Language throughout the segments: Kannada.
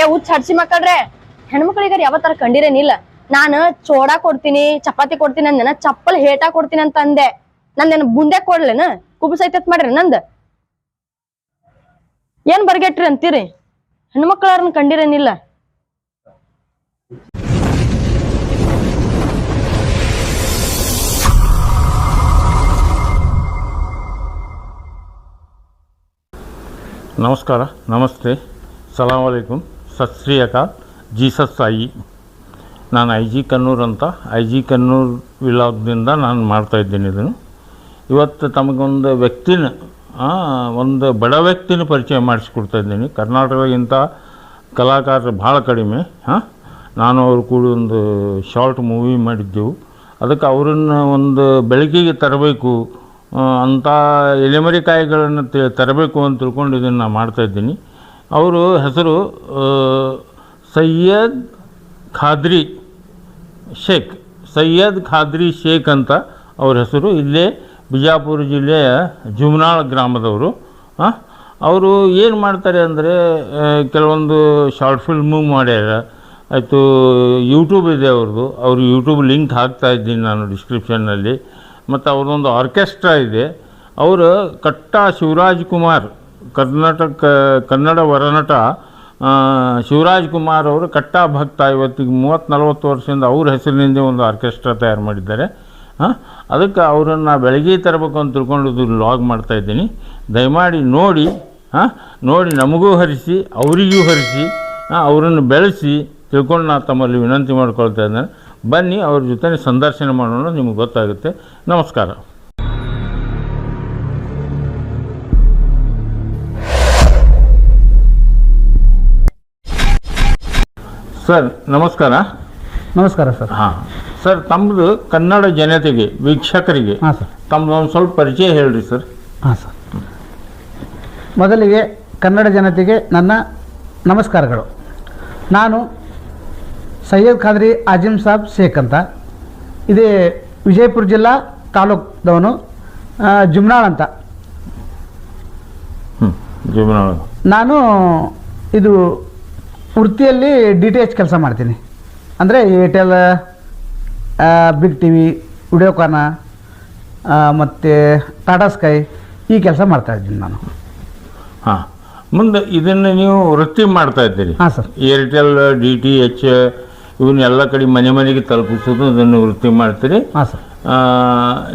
ಏ ಹುಚ್ಚ ಹಡ್ಸಿ ಮಕ್ಕಳ್ರೆ. ಹೆಣ್ಮಕ್ಳಿಗಾರ ಯಾವತ್ತಾರ ಕಂಡಿರೇನಿಲ್ಲ ನಾನು ಚೋಡಾ ಕೊಡ್ತೀನಿ, ಚಪಾತಿ ಕೊಡ್ತೀನಿ ಅಂದೆನ ಚಪ್ಪಲ್ ಹೇಟಾ ಕೊಡ್ತೀನಿ ಅಂತ ಅಂದೆ. ನಂದೇನು ಬುಂದೆ ಕೊಡ್ಲೇನ? ಕುಬ್ಸೈತತ್ ಮಾಡ್ರಿ ನಂದ. ಏನ್ ಬರ್ಗೆಟ್ರಿ ಅಂತೀರಿ? ಹೆಣ್ಮಕ್ಳಾರನ್ನ ಕಂಡಿರೇನಿಲ್ಲ ನಮಸ್ಕಾರ, ನಮಸ್ತೆ. ಸಲಾಮ್ ಅಲೈಕುಮ್. ಸತ್ ಶ್ರೀ ಅಕಾಲ್ ಜೀಸಸ್ ಸಾಯಿ ನಾನು ಐ ಜಿ ಕನ್ನೂರ್ ಅಂತ, ಐ ಜಿ ಕನ್ನೂರ್ ವಿಲಾಗ್ದಿಂದ ನಾನು ಮಾಡ್ತಾಯಿದ್ದೀನಿ ಇದನ್ನು. ಇವತ್ತು ತಮಗೊಂದು ವ್ಯಕ್ತಿನ ಒಂದು ಬಡ ವ್ಯಕ್ತಿನ ಪರಿಚಯ ಮಾಡಿಸ್ಕೊಡ್ತಾ ಇದ್ದೀನಿ. ಕರ್ನಾಟಕದಾಗಿಂತ ಕಲಾಕಾರರು ಭಾಳ ಕಡಿಮೆ ಹಾಂ ನಾನು ಅವರು ಕೂಡ ಒಂದು ಶಾರ್ಟ್ ಮೂವಿ ಮಾಡಿದ್ದೆವು. ಅದಕ್ಕೆ ಅವರನ್ನು ಒಂದು ಬೆಳಕಿಗೆ ತರಬೇಕು ಅಂಥ ಎಲೆಮರಿಕಾಯಿಗಳನ್ನು ತರಬೇಕು ಅಂತ ತಿಳ್ಕೊಂಡು ಇದನ್ನು ನಾನು ಮಾಡ್ತಾಯಿದ್ದೀನಿ ಅವರು ಹೆಸರು ಸಯ್ಯದ್ ಖಾದ್ರಿ ಶೇಖ್. ಸೈಯದ್ ಖಾದ್ರಿ ಶೇಖ್ ಅಂತ ಅವ್ರ ಹೆಸರು. ಇಲ್ಲೇ ಬಿಜಾಪುರ ಜಿಲ್ಲೆಯ ಜುಮ್ನಾಳ್ ಗ್ರಾಮದವರು. ಅವರು ಏನು ಮಾಡ್ತಾರೆ ಅಂದರೆ ಕೆಲವೊಂದು ಶಾರ್ಟ್ ಫಿಲ್ಮು ಮಾಡ್ಯಾರ. ಆಯಿತು, ಯೂಟ್ಯೂಬ್ ಇದೆ ಅವ್ರದ್ದು ಅವರು ಯೂಟ್ಯೂಬ್ ಲಿಂಕ್ ಹಾಕ್ತಾ ಇದ್ದೀನಿ ನಾನು ಡಿಸ್ಕ್ರಿಪ್ಷನ್ನಲ್ಲಿ. ಮತ್ತು ಅವ್ರದ್ದೊಂದು ಆರ್ಕೆಸ್ಟ್ರಾ ಇದೆ. ಅವರು ಕಟ್ಟ ಶಿವರಾಜ್ ಕುಮಾರ್ ಕರ್ನಾಟಕ, ಕನ್ನಡ ವರನಟ ಶಿವರಾಜ್ ಕುಮಾರ್ ಅವರು ಕಟ್ಟಾ ಭಕ್ತ ಇವತ್ತಿಗೆ ಮೂವತ್ತು ನಲ್ವತ್ತು ವರ್ಷದಿಂದ ಅವ್ರ ಹೆಸರಿನಿಂದ ಒಂದು ಆರ್ಕೆಸ್ಟ್ರಾ ತಯಾರು ಮಾಡಿದ್ದಾರೆ. ಹಾಂ ಅದಕ್ಕೆ ಅವರನ್ನು ಬೆಳಗ್ಗೆ ತರಬೇಕು ಅಂತ ತಿಳ್ಕೊಂಡು ಲಾಗ್ ಮಾಡ್ತಾಯಿದ್ದೀನಿ ದಯಮಾಡಿ ನೋಡಿ ಹಾಂ ನೋಡಿ ನಮಗೂ ಹರಿಸಿ, ಅವರಿಗೂ ಹರಿಸಿ ಅವರನ್ನು ಬೆಳೆಸಿ ತಿಳ್ಕೊಂಡು ನಾನು ತಮ್ಮಲ್ಲಿ ವಿನಂತಿ ಮಾಡ್ಕೊಳ್ತಾ ಇದ್ದೇನೆ. ಬನ್ನಿ, ಅವ್ರ ಜೊತೆ ಸಂದರ್ಶನ ಮಾಡೋಣ, ನಿಮಗೆ ಗೊತ್ತಾಗುತ್ತೆ. ನಮಸ್ಕಾರ. ಸರ್ ನಮಸ್ಕಾರ. ನಮಸ್ಕಾರ ಸರ್. ಹಾಂ. ಸರ್ ತಮ್ಮದು ಕನ್ನಡ ಜನತೆಗೆ ವೀಕ್ಷಕರಿಗೆ ಹಾಂ ಸರ್. ತಮ್ಮದು ಒಂದು ಸ್ವಲ್ಪ ಪರಿಚಯ ಹೇಳ್ರಿ ಸರ್. ಹಾಂ ಸರ್. ಮೊದಲಿಗೆ ಕನ್ನಡ ಜನತೆಗೆ ನನ್ನ ನಮಸ್ಕಾರಗಳು. ನಾನು ಸೈಯದ್ ಖಾದ್ರಿ ಆಜಿಮ್ ಸಾಬ್ ಶೇಖ್ ಅಂತ. ಇದೇ ವಿಜಯಪುರ ಜಿಲ್ಲಾ ತಾಲೂಕ್ದವನು ಜುಮ್ನಾಳ್ ಅಂತ. ನಾನು ಇದು ವೃತ್ತಿಯಲ್ಲಿ ಡಿ ಟಿ ಎಚ್ ಕೆಲಸ ಮಾಡ್ತೀನಿ. ಅಂದರೆ Airtel big T V Videocon ಮತ್ತು ಟಾಟಾ ಸ್ಕೈ ಈ ಕೆಲಸ ಮಾಡ್ತಾ ಇದ್ದೀನಿ ನಾನು. ಹಾಂ. ಮುಂದೆ ಇದನ್ನು ನೀವು ವೃತ್ತಿ ಮಾಡ್ತಾ ಇದ್ದೀರಿ. ಹಾಂ sir. Airtel D T H ಇವನ್ನೆಲ್ಲ ಕಡೆ ಮನೆ ಮನೆಗೆ ತಲುಪಿಸೋದು ಇದನ್ನು ವೃತ್ತಿ ಮಾಡ್ತೀರಿ. ಹಾಂ ಸರ್.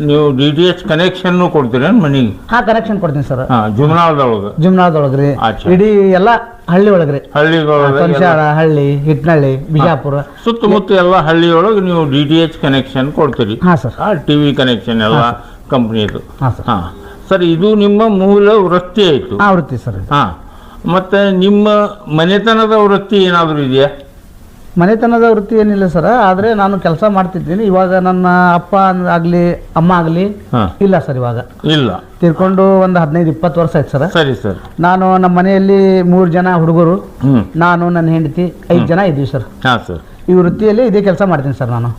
ನೀವು ಡಿ ಟಿ ಎಚ್ ಕನೆಕ್ಷನ್ನು ಕೊಡ್ತೀರೇನು ಮನೆಗೆ? ಹಾಂ ಕನೆಕ್ಷನ್ ಕೊಡ್ತೀನಿ ಸರ್. ಹಾಂ ಜುಮ್ನಾಳದೊಳಗೆ. ಜುಮ್ನಾಳದೊಳಗೆ ರೀ. ಇಡೀ ಎಲ್ಲ ಹಳ್ಳಿ ಒಳಗ್ರಿ. ರೀ ಹಳ್ಳಿಗಳೊಳಗೆ ಕೊಂಚಾಳ ಹಳ್ಳಿ ಹಿಟ್ನಳ್ಳಿ ಬಿಜಾಪುರ. ಸುತ್ತಮುತ್ತ ಎಲ್ಲ ಹಳ್ಳಿ ಒಳಗೆ ನೀವು ಡಿ ಟಿ ಎಚ್ ಕನೆಕ್ಷನ್ ಕೊಡ್ತೀರಿ. ಹಾಂ ಸರ್. ಟಿ ವಿ ಕನೆಕ್ಷನ್ ಎಲ್ಲ ಕಂಪ್ನಿದು ಹಾಂ. ಸರ್ ಇದು ನಿಮ್ಮ ಮೂಲ ವೃತ್ತಿ ಆಯಿತು. ಆ ವೃತ್ತಿ ಸರ್. ಹಾಂ. ಮತ್ತು ನಿಮ್ಮ ಮನೆತನದ ವೃತ್ತಿ ಏನಾದರೂ ಇದೆಯಾ? ಮನೆತನದ ವೃತ್ತಿ ಏನಿಲ್ಲ ಸರ್ ಆದರೆ ನಾನು ಕೆಲಸ ಮಾಡ್ತಿದ್ದೀನಿ. ಇವಾಗ ನನ್ನ ಅಪ್ಪ ಆಗಲಿ ಅಮ್ಮ ಆಗಲಿ ಇಲ್ಲ ಸರ್ ಇವಾಗ. ಇಲ್ಲ. ತಿರ್ಕೊಂಡು ಒಂದು ಹದಿನೈದು ಇಪ್ಪತ್ತು ವರ್ಷ ಆಯ್ತು ಸರ್. ಸರಿ ಸರ್. ನಾನು ನಮ್ಮ ಮನೆಯಲ್ಲಿ ಮೂರು ಜನ ಹುಡುಗರು ನಾನು ನನ್ನ ಹೆಂಡತಿ ಐದು ಜನ ಇದ್ದೀವಿ ಸರ್. ಹಾಂ ಸರ್. ಈ ವೃತ್ತಿಯಲ್ಲಿ ಇದೇ ಕೆಲಸ ಮಾಡ್ತೀನಿ ಸರ್ ನಾನು.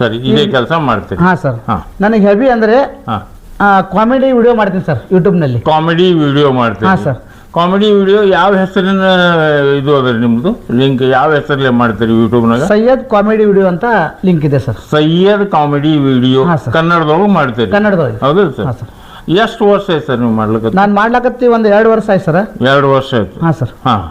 ಸರಿ ಇದೇ ಕೆಲಸ ಮಾಡ್ತೀನಿ ಹಾಂ ಸರ್. ನನಗೆ ಹೆವಿ ಅಂದರೆ ಕಾಮಿಡಿ ವಿಡಿಯೋ ಮಾಡ್ತೀನಿ ಸರ್ ಯೂಟ್ಯೂಬ್ನಲ್ಲಿ ಕಾಮಿಡಿ ವಿಡಿಯೋ ಮಾಡ್ತೀನಿ ಹಾಂ ಸರ್. ಕಾಮಿಡಿ ವಿಡಿಯೋ ಯಾವ ಹೆಸರಿನ ಇದು ಅದ ನಿಮ್ಮದು ಲಿಂಕ್ ಯಾವ ಹೆಸರಲ್ಲಿ ಮಾಡ್ತೀರಿ ಯೂಟ್ಯೂಬ್ನಾಗ ಸೈಯದ್ ಕಾಮಿಡಿ ವಿಡಿಯೋ ಅಂತ ಲಿಂಕ್ ಇದೆ ಸರ್. ಸೈಯದ್ ಕಾಮಿಡಿ ವಿಡಿಯೋ ಹಾಂ. ಕನ್ನಡದೊಳಗೆ ಮಾಡ್ತೀರಿ? ಕನ್ನಡದೊಳಗೆ. ಹೌದು ಸರ್. ಎಷ್ಟು ವರ್ಷ ಆಯ್ತು ಸರ್ ನೀವು ಮಾಡ್ಲಿಕ್ಕೆ ನಾನು ಮಾಡ್ಲಕತ್ತಿ ಒಂದು ಎರಡು ವರ್ಷ ಆಯ್ತು ಸರ್. ಎರಡು ವರ್ಷ ಆಯ್ತು. ಹಾಂ ಸರ್. ಹಾಂ.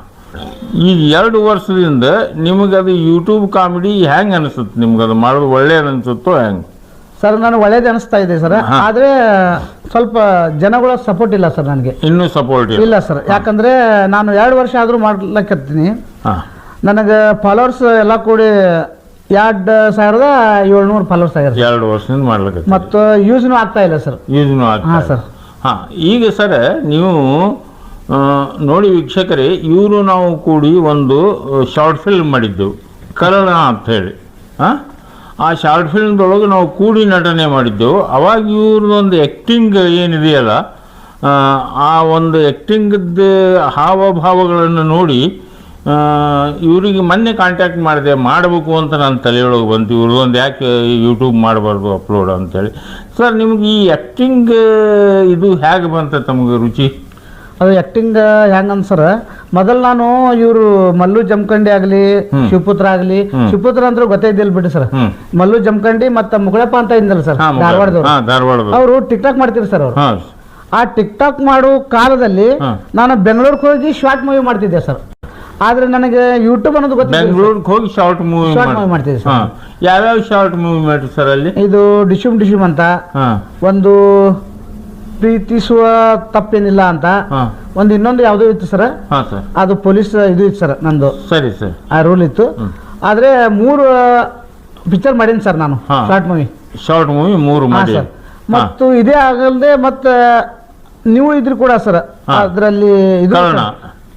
ಈಗ ಎರಡು ವರ್ಷದಿಂದ ನಿಮಗೆ ಅದು ಯೂಟ್ಯೂಬ್ ಕಾಮಿಡಿ ಹೆಂಗೆ ಅನಿಸುತ್ತೆ ನಿಮ್ಗೆ ಅದು ಮಾಡೋದು ಒಳ್ಳೇದು ಅನಿಸುತ್ತೋ ಹೆಂಗೆ? ಸರ್ ನಾನು ಒಳ್ಳೇದು ಅನಿಸ್ತಾ ಇದೆ ಸರ್. ಹಾ. ಆದರೆ ಸ್ವಲ್ಪ ಜನಗಳ ಸಪೋರ್ಟ್ ಇಲ್ಲ ಸರ್ ನನಗೆ. ಇನ್ನೂ ಸಪೋರ್ಟ್ ಇಲ್ಲ. ಸರ್. ಯಾಕಂದ್ರೆ ನಾನು ಎರಡು ವರ್ಷ ಆದರೂ ಮಾಡ್ಲಿಕ್ಕತ್ತೀನಿ ಹಾಂ. ನನಗೆ ಫಾಲೋವರ್ಸ್ ಎಲ್ಲ ಕೂಡಿ ಎರಡು ಸಾವಿರದ ಏಳ್ನೂರು ಫಾಲೋವರ್ಸ್ ಆಗ್ಯಾರ. ಎರಡು ವರ್ಷದಿಂದ ಮಾಡ್ಲಿಕ್ಕೆ ಮತ್ತು ಯೂಸ್ನೂ ಆಗ್ತಾ ಇಲ್ಲ ಸರ್. ಯೂಸ್ನು ಹಾಂ ಆಗ್ತದೆ ಸರ್. ಹಾಂ. ಈಗ ಸರ್ ನೀವು ನೋಡಿ ವೀಕ್ಷಕರೇ ಇವರು ನಾವು ಕೂಡಿ ಒಂದು ಶಾರ್ಟ್ ಫಿಲ್ಮ್ ಮಾಡಿದ್ದೆವು ಕರಣ ಅಂತ ಹೇಳಿ. ಹಾಂ? ಆ ಶಾರ್ಟ್ ಫಿಲ್ಮ್ದೊಳಗೆ ನಾವು ಕೂಡಿ ನಟನೆ ಮಾಡಿದ್ದೆವು ಅವಾಗ ಇವ್ರದ್ದೊಂದು ಆ್ಯಕ್ಟಿಂಗ್ ಏನಿದೆಯಲ್ಲ ಆ, ಒಂದು ಆ್ಯಕ್ಟಿಂಗದ ಹಾವಭಾವಗಳನ್ನು ನೋಡಿ ಇವರಿಗೆ ಮೊನ್ನೆ ಕಾಂಟ್ಯಾಕ್ಟ್ ಮಾಡಿದೆ ಮಾಡಬೇಕು ಅಂತ ನನ್ನ ತಲೆಯೊಳಗೆ ಬಂತು. ಇವ್ರದ್ದೊಂದು ಯಾಕೆ ಯೂಟ್ಯೂಬ್ ಮಾಡಬಾರ್ದು ಅಪ್ಲೋಡ್ ಅಂತೇಳಿ. ಸರ್ ನಿಮ್ಗೆ ಈ ಆ್ಯಕ್ಟಿಂಗ್ ಇದು ಹೇಗೆ ಬಂತ ತಮಗೆ ರುಚಿ? ಅದು ಆ್ಯಕ್ಟಿಂಗ್ ಹೆಂಗಂದ್ ಸರ್ ಮೊದಲು ನಾನು ಇವರು ಮಲ್ಲು ಜಮಖಂಡಿ ಆಗಲಿ. ಶಿವಪುತ್ರ ಆಗಲಿ. ಶಿವಪುತ್ರ ಅಂದ್ರೆ ಗೊತ್ತೇ ಇದ್ದಿಲ್ಲ ಬಿಡಿ ಸರ್. ಮಲ್ಲು ಜಮಖಂಡಿ ಮತ್ತೆ ಮುಗಳಪ್ಪ ಅಂತ ಇದ್ದಲ್ಲ ಸರ್ ಧಾರವಾಡದವರು. ಅವರು ಟಿಕ್ ಟಾಕ್ ಮಾಡ್ತಿದ್ರು ಸರ್ ಅವರು. ಆ ಟಿಕ್ ಟಾಕ್ ಮಾಡೋ ಕಾಲದಲ್ಲಿ ನಾನು ಬೆಂಗಳೂರಿಗೆ ಹೋಗಿ ಶಾರ್ಟ್ ಮೂವಿ ಮಾಡ್ತಿದ್ದೆ ಸರ್. ಆದ್ರೆ ನನಗೆ ಯೂಟ್ಯೂಬ್ ಅನ್ನೋದು ಗೊತ್ತಿಲ್ಲ ಬೆಂಗಳೂರಿಗೆ ಹೋಗಿ ಶಾರ್ಟ್ ಮೂವಿ ಶಾರ್ಟ್ ಮೂವಿ ಮಾಡ್ತಿದ್ದೆ ಸರ್. ಯಾವ್ಯಾವ ಶಾರ್ಟ್ ಮೂವಿ ಮಾಡಿ ಸರ್ ಅಲ್ಲಿ? ಇದು ಡಿಶುಮ್ ಡಿಶುಮ್ ಅಂತ ಒಂದು ಪ್ರೀತಿಸುವ ತಪ್ಪೇನಿಲ್ಲ ಅಂತ. ಒಂದ್ ಒಂದು ಇನ್ನೊಂದು ಯಾವುದೋ ಇತ್ತು ಸರ್. ಹಾ ಸರ್. ಅದು ಪೊಲೀಸ್ ಇದು ಇತ್ತು ಸರ್ ನಂದು. ಸರಿ ಸರ್. ಆ ರೂಲ್ ಇತ್ತು. ಆದ್ರೆ ಮೂರು ಪಿಕ್ಚರ್ ಮಾಡೀನಿ ಸರ್ ನಾನು. ಹಾ. ಶಾರ್ಟ್ ಮೂವಿ ಶಾರ್ಟ್ ಮೂವಿ ಮೂರು ಮಾಡಿ. ಸರ್. ಮತ್ತು ಇದೇ ಆಗಲ್ದೆ ಮತ್ತೆ ನೀವು ಇದ್ರು ಕೂಡ ಸರ್ ಹಾ. ಅದರಲ್ಲಿ ಇದು ಕರ್ಣ.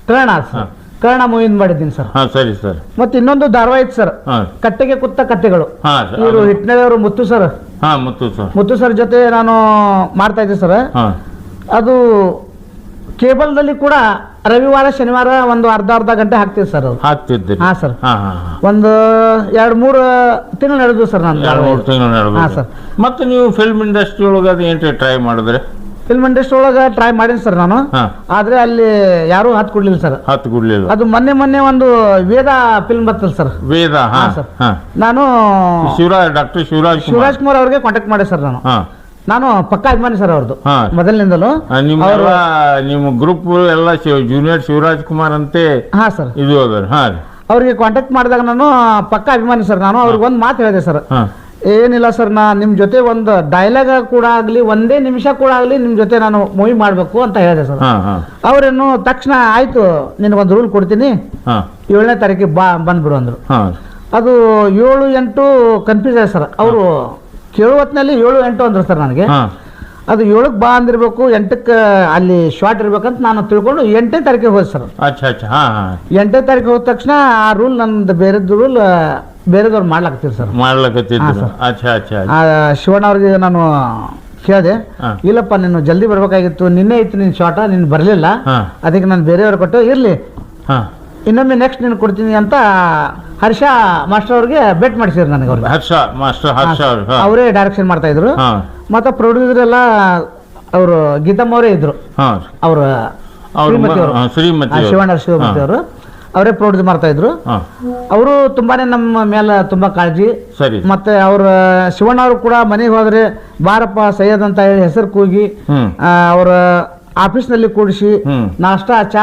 ಕರ್ಣ ಹಾ. ಸರ್ ಕರ್ಣ ಮೂವಿ ಮಾಡಿದ್ದೀನಿ ಸರ್. ಹಾ ಸರಿ ಸರ್. ಮತ್ತೆ ಇನ್ನೊಂದು ಧಾರವಾಹಿ ಇತ್ತು ಸರ್. ಹಾ. ಕಟ್ಟೆಗೆ ಕುತ್ತ ಕಟ್ಟೆಗಳು. ಹಾ ಸರ್. ಇವರು ಹಿಟ್ನಳ್ಳಿಯವರು ಮುತ್ತು ಸರ್. ಹಾ ಮುತ್ತು ಸರ್. ಮುತ್ತು ಸರ್ ಜೊತೆ ನಾನು ಮಾಡ್ತಾ ಇದ್ದೆ ಸರ್. ಹಾ. ಅದು ಕೇಬಲ್ದಲ್ಲಿ ಕೂಡ ರವಿವಾರ ಶನಿವಾರ ಒಂದು ಅರ್ಧ ಅರ್ಧ ಗಂಟೆ ಹಾಕ್ತೀವಿ ಸರ್ ಅದು. ಹಾಕ್ತಿದ್ದೀರಿ. ಹಾ ಸರ್. ಹಾ ಹಾ ಹಾ. ಒಂದು ಎರಡು ಮೂರು ತಿಂಗಳು ನಡೆದು ಸರ್ ನಾನು. ಎರಡು ಮೂರು ತಿಂಗಳು ಹಾ, ನಡೆದು ಸರ್. ಮತ್ತೆ ನೀವು ಫಿಲ್ಮ್ ಇಂಡಸ್ಟ್ರಿ ಒಳಗೆ ಅದು ಏನ್ರಿ ಟ್ರೈ ಮಾಡಿದ್ರೆ? ಫಿಲ್ಮ್ ಇಂಡಸ್ಟ್ರಿ ಒಳಗ ಟ್ರೈ ಮಾಡೀನಿ ಸರ್ ನಾನು. ಹಾ. ಆದ್ರೆ ಅಲ್ಲಿ ಯಾರು ಹತ್ ಕೊಡ್ಲಿಲ್ಲ ಸರ್ ಹತ್ತು ಗುಡ್ಲಿಲ್ಲ ಅದು ಮೊನ್ನೆ ಮೊನ್ನೆ ಒಂದು ವೇದ ಫಿಲ್ಮ್ ಬರ್ತಲ್ಲ ಸರ್ ವೇದ ಹಾ ಹಾ, ಸರ್. ಹಾ. ನಾನು ಶಿವರಾಜ್ ಡಾಕ್ಟರ್ ಶಿವರಾಜ್ ಕುಮಾರ್. ಶಿವರಾಜ್ ಕುಮಾರ್ ಅವ್ರಿಗೆ ಕಾಂಟ್ಯಾಕ್ಟ್ ಮಾಡಿದೆ ಸರ್ ನಾನು. ಹಾ. ನಾನು ಪಕ್ಕಾ ಅಭಿಮಾನಿ ಸರ್ ಅವ್ರದ್ದು ಹಾ. ಮೊದಲಿನಿಂದಲೂ ಆ, ನಿಮ್ಮ ಅವರು ನಿಮ್ಮ ಗ್ರೂಪ್ ಎಲ್ಲ ಜೂನಿಯರ್ ಶಿವರಾಜ್ ಕುಮಾರ್ ಅಂತೆ ಹಾ ಸರ್ ಇದು ಹಾ ರೀ. ಅವ್ರಿಗೆ ಕಾಂಟ್ಯಾಕ್ಟ್ ಮಾಡಿದಾಗ ನಾನು ಪಕ್ಕಾ ಅಭಿಮಾನಿ ಸರ್ ನಾನು. ಅವ್ರಿಗೆ ಒಂದು ಮಾತು ಹೇಳಿದೆ ಸರ್ ಹಾ. ಏನಿಲ್ಲ ಸರ್ ನಾ ನಿಮ್ಮ ಜೊತೆ ಒಂದು ಡೈಲಾಗ್ ಕೂಡ ಆಗಲಿ ಒಂದೇ ನಿಮಿಷ ಕೂಡ ಆಗಲಿ ನಿಮ್ಮ ಜೊತೆ ನಾನು ಮೂವಿ ಮಾಡಬೇಕು ಅಂತ ಹೇಳಿದೆ ಸರ್. ಅವರೇನು ತಕ್ಷಣ ಆಯಿತು ನಿನಗೊಂದು ರೂಲ್ ಕೊಡ್ತೀನಿ. ಏಳನೇ ತಾರೀಕಿಗೆ ಬಾ ಬಂದ್ಬಿಡು ಅಂದರು. ಅದು ಏಳು ಎಂಟು ಕನ್ಫ್ಯೂಸ್ ಆಯ್ತು ಸರ್. ಅವರು ಕೇಳೋ ಹೊತ್ತಿನಲ್ಲಿ ಏಳು ಎಂಟು ಅಂದರು ಸರ್ ನನಗೆ. ಅದು ಏಳಕ್ಕೆ ಬಾ ಅಂದಿರಬೇಕು ಎಂಟಕ್ಕೆ ಅಲ್ಲಿ ಶಾರ್ಟ್ ಇರಬೇಕಂತ ನಾನು ತಿಳ್ಕೊಂಡು ಎಂಟನೇ ತಾರೀಕಿಗೆ ಹೋದೆ ಸರ್. ಎಂಟನೇ ತಾರೀಕು ಹೋದ ತಕ್ಷಣ ಆ ರೂಲ್ ನಂದು ಬೇರೆದ್ದು ರೂಲ್ ಬೇರೆದವ್ರು ಮಾಡ್ಲಾಕತ್ತೀರ ಸರ್. ಮಾಡ್ಲಕತ್ತಿದ್ರು. ಅಚ್ಚಾ ಅಚ್ಚಾ ಆ ಶಿವಣ್ಣ ಅವ್ರಿಗೆ ನಾನು ಕೇಳಿದೆ ಹಾ. ಇಲ್ಲಪ್ಪ ನೀನು ಜಲ್ದಿ ಬರ್ಬೇಕಾಗಿತ್ತು ನಿನ್ನೆ ಇತ್ತು ನಿನ್ನ ಶಾಟ ನೀನು ಬರಲಿಲ್ಲ. ಹಾ. ಅದಕ್ಕೆ ನಾನು ಬೇರೆಯವ್ರು ಕೊಟ್ಟು ಇರಲಿ. ಹಾ. ಇನ್ನೊಮ್ಮೆ ನೆಕ್ಸ್ಟ್ ನೀನು ಕೊಡ್ತೀನಿ ಅಂತ ಹರ್ಷ ಮಾಸ್ಟರ್ ಅವ್ರಿಗೆ ಬೆಟ್ ಮಾಡಿಸಿದ್ರು ನನಗೆ ಅವ್ರಿಗೆ. ಹರ್ಷ ಮಾಸ್ಟರ್ ಹರ್ಷ ಅವ್ರು ಹಾ. ಅವರೇ ಡೈರೆಕ್ಷನ್ ಮಾಡ್ತಾ ಇದ್ರು. ಹಾ. ಮತ್ತೆ ಪ್ರೊಡ್ಯೂಸರ್ ಎಲ್ಲ ಅವರು ಗೀತಮ್ಮ ಅವರೇ ಇದ್ರು. ಹಾ. ಅವ್ರ ಅವ್ರು ಶ್ರೀಮತಿ ಅವರು. ಶ್ರೀಮತಿ ಆ, ಶಿವಣ್ಣ ಶಿವಮೂರ್ತಿ ಅವರು. ಅವರೇ ಪ್ರೊಡ್ಯೂಸ್ ಮಾಡ್ತಾ ಇದ್ರು. ಹಾ. ಅವರು ತುಂಬಾನೇ ನಮ್ಮ ಮೇಲೆ ತುಂಬಾ ಕಾಳಜಿ. ಸರಿ. ಮತ್ತೆ ಅವ್ರ ಶಿವಣ್ಣ ಅವರು ಕೂಡ ಮನೆಗೆ ಹೋದ್ರೆ ಬಾರಪ್ಪ ಸೈಯದ್ ಅಂತ ಹೇಳಿ ಹೆಸರು ಕೂಗಿ ಹ್ಮ್. ಆ, ಅವರ ಆಫೀಸ್ನಲ್ಲಿ ಕೂಡಿಸಿ ಹ್ಮ್. ನಾಷ್ಟ ಚಾ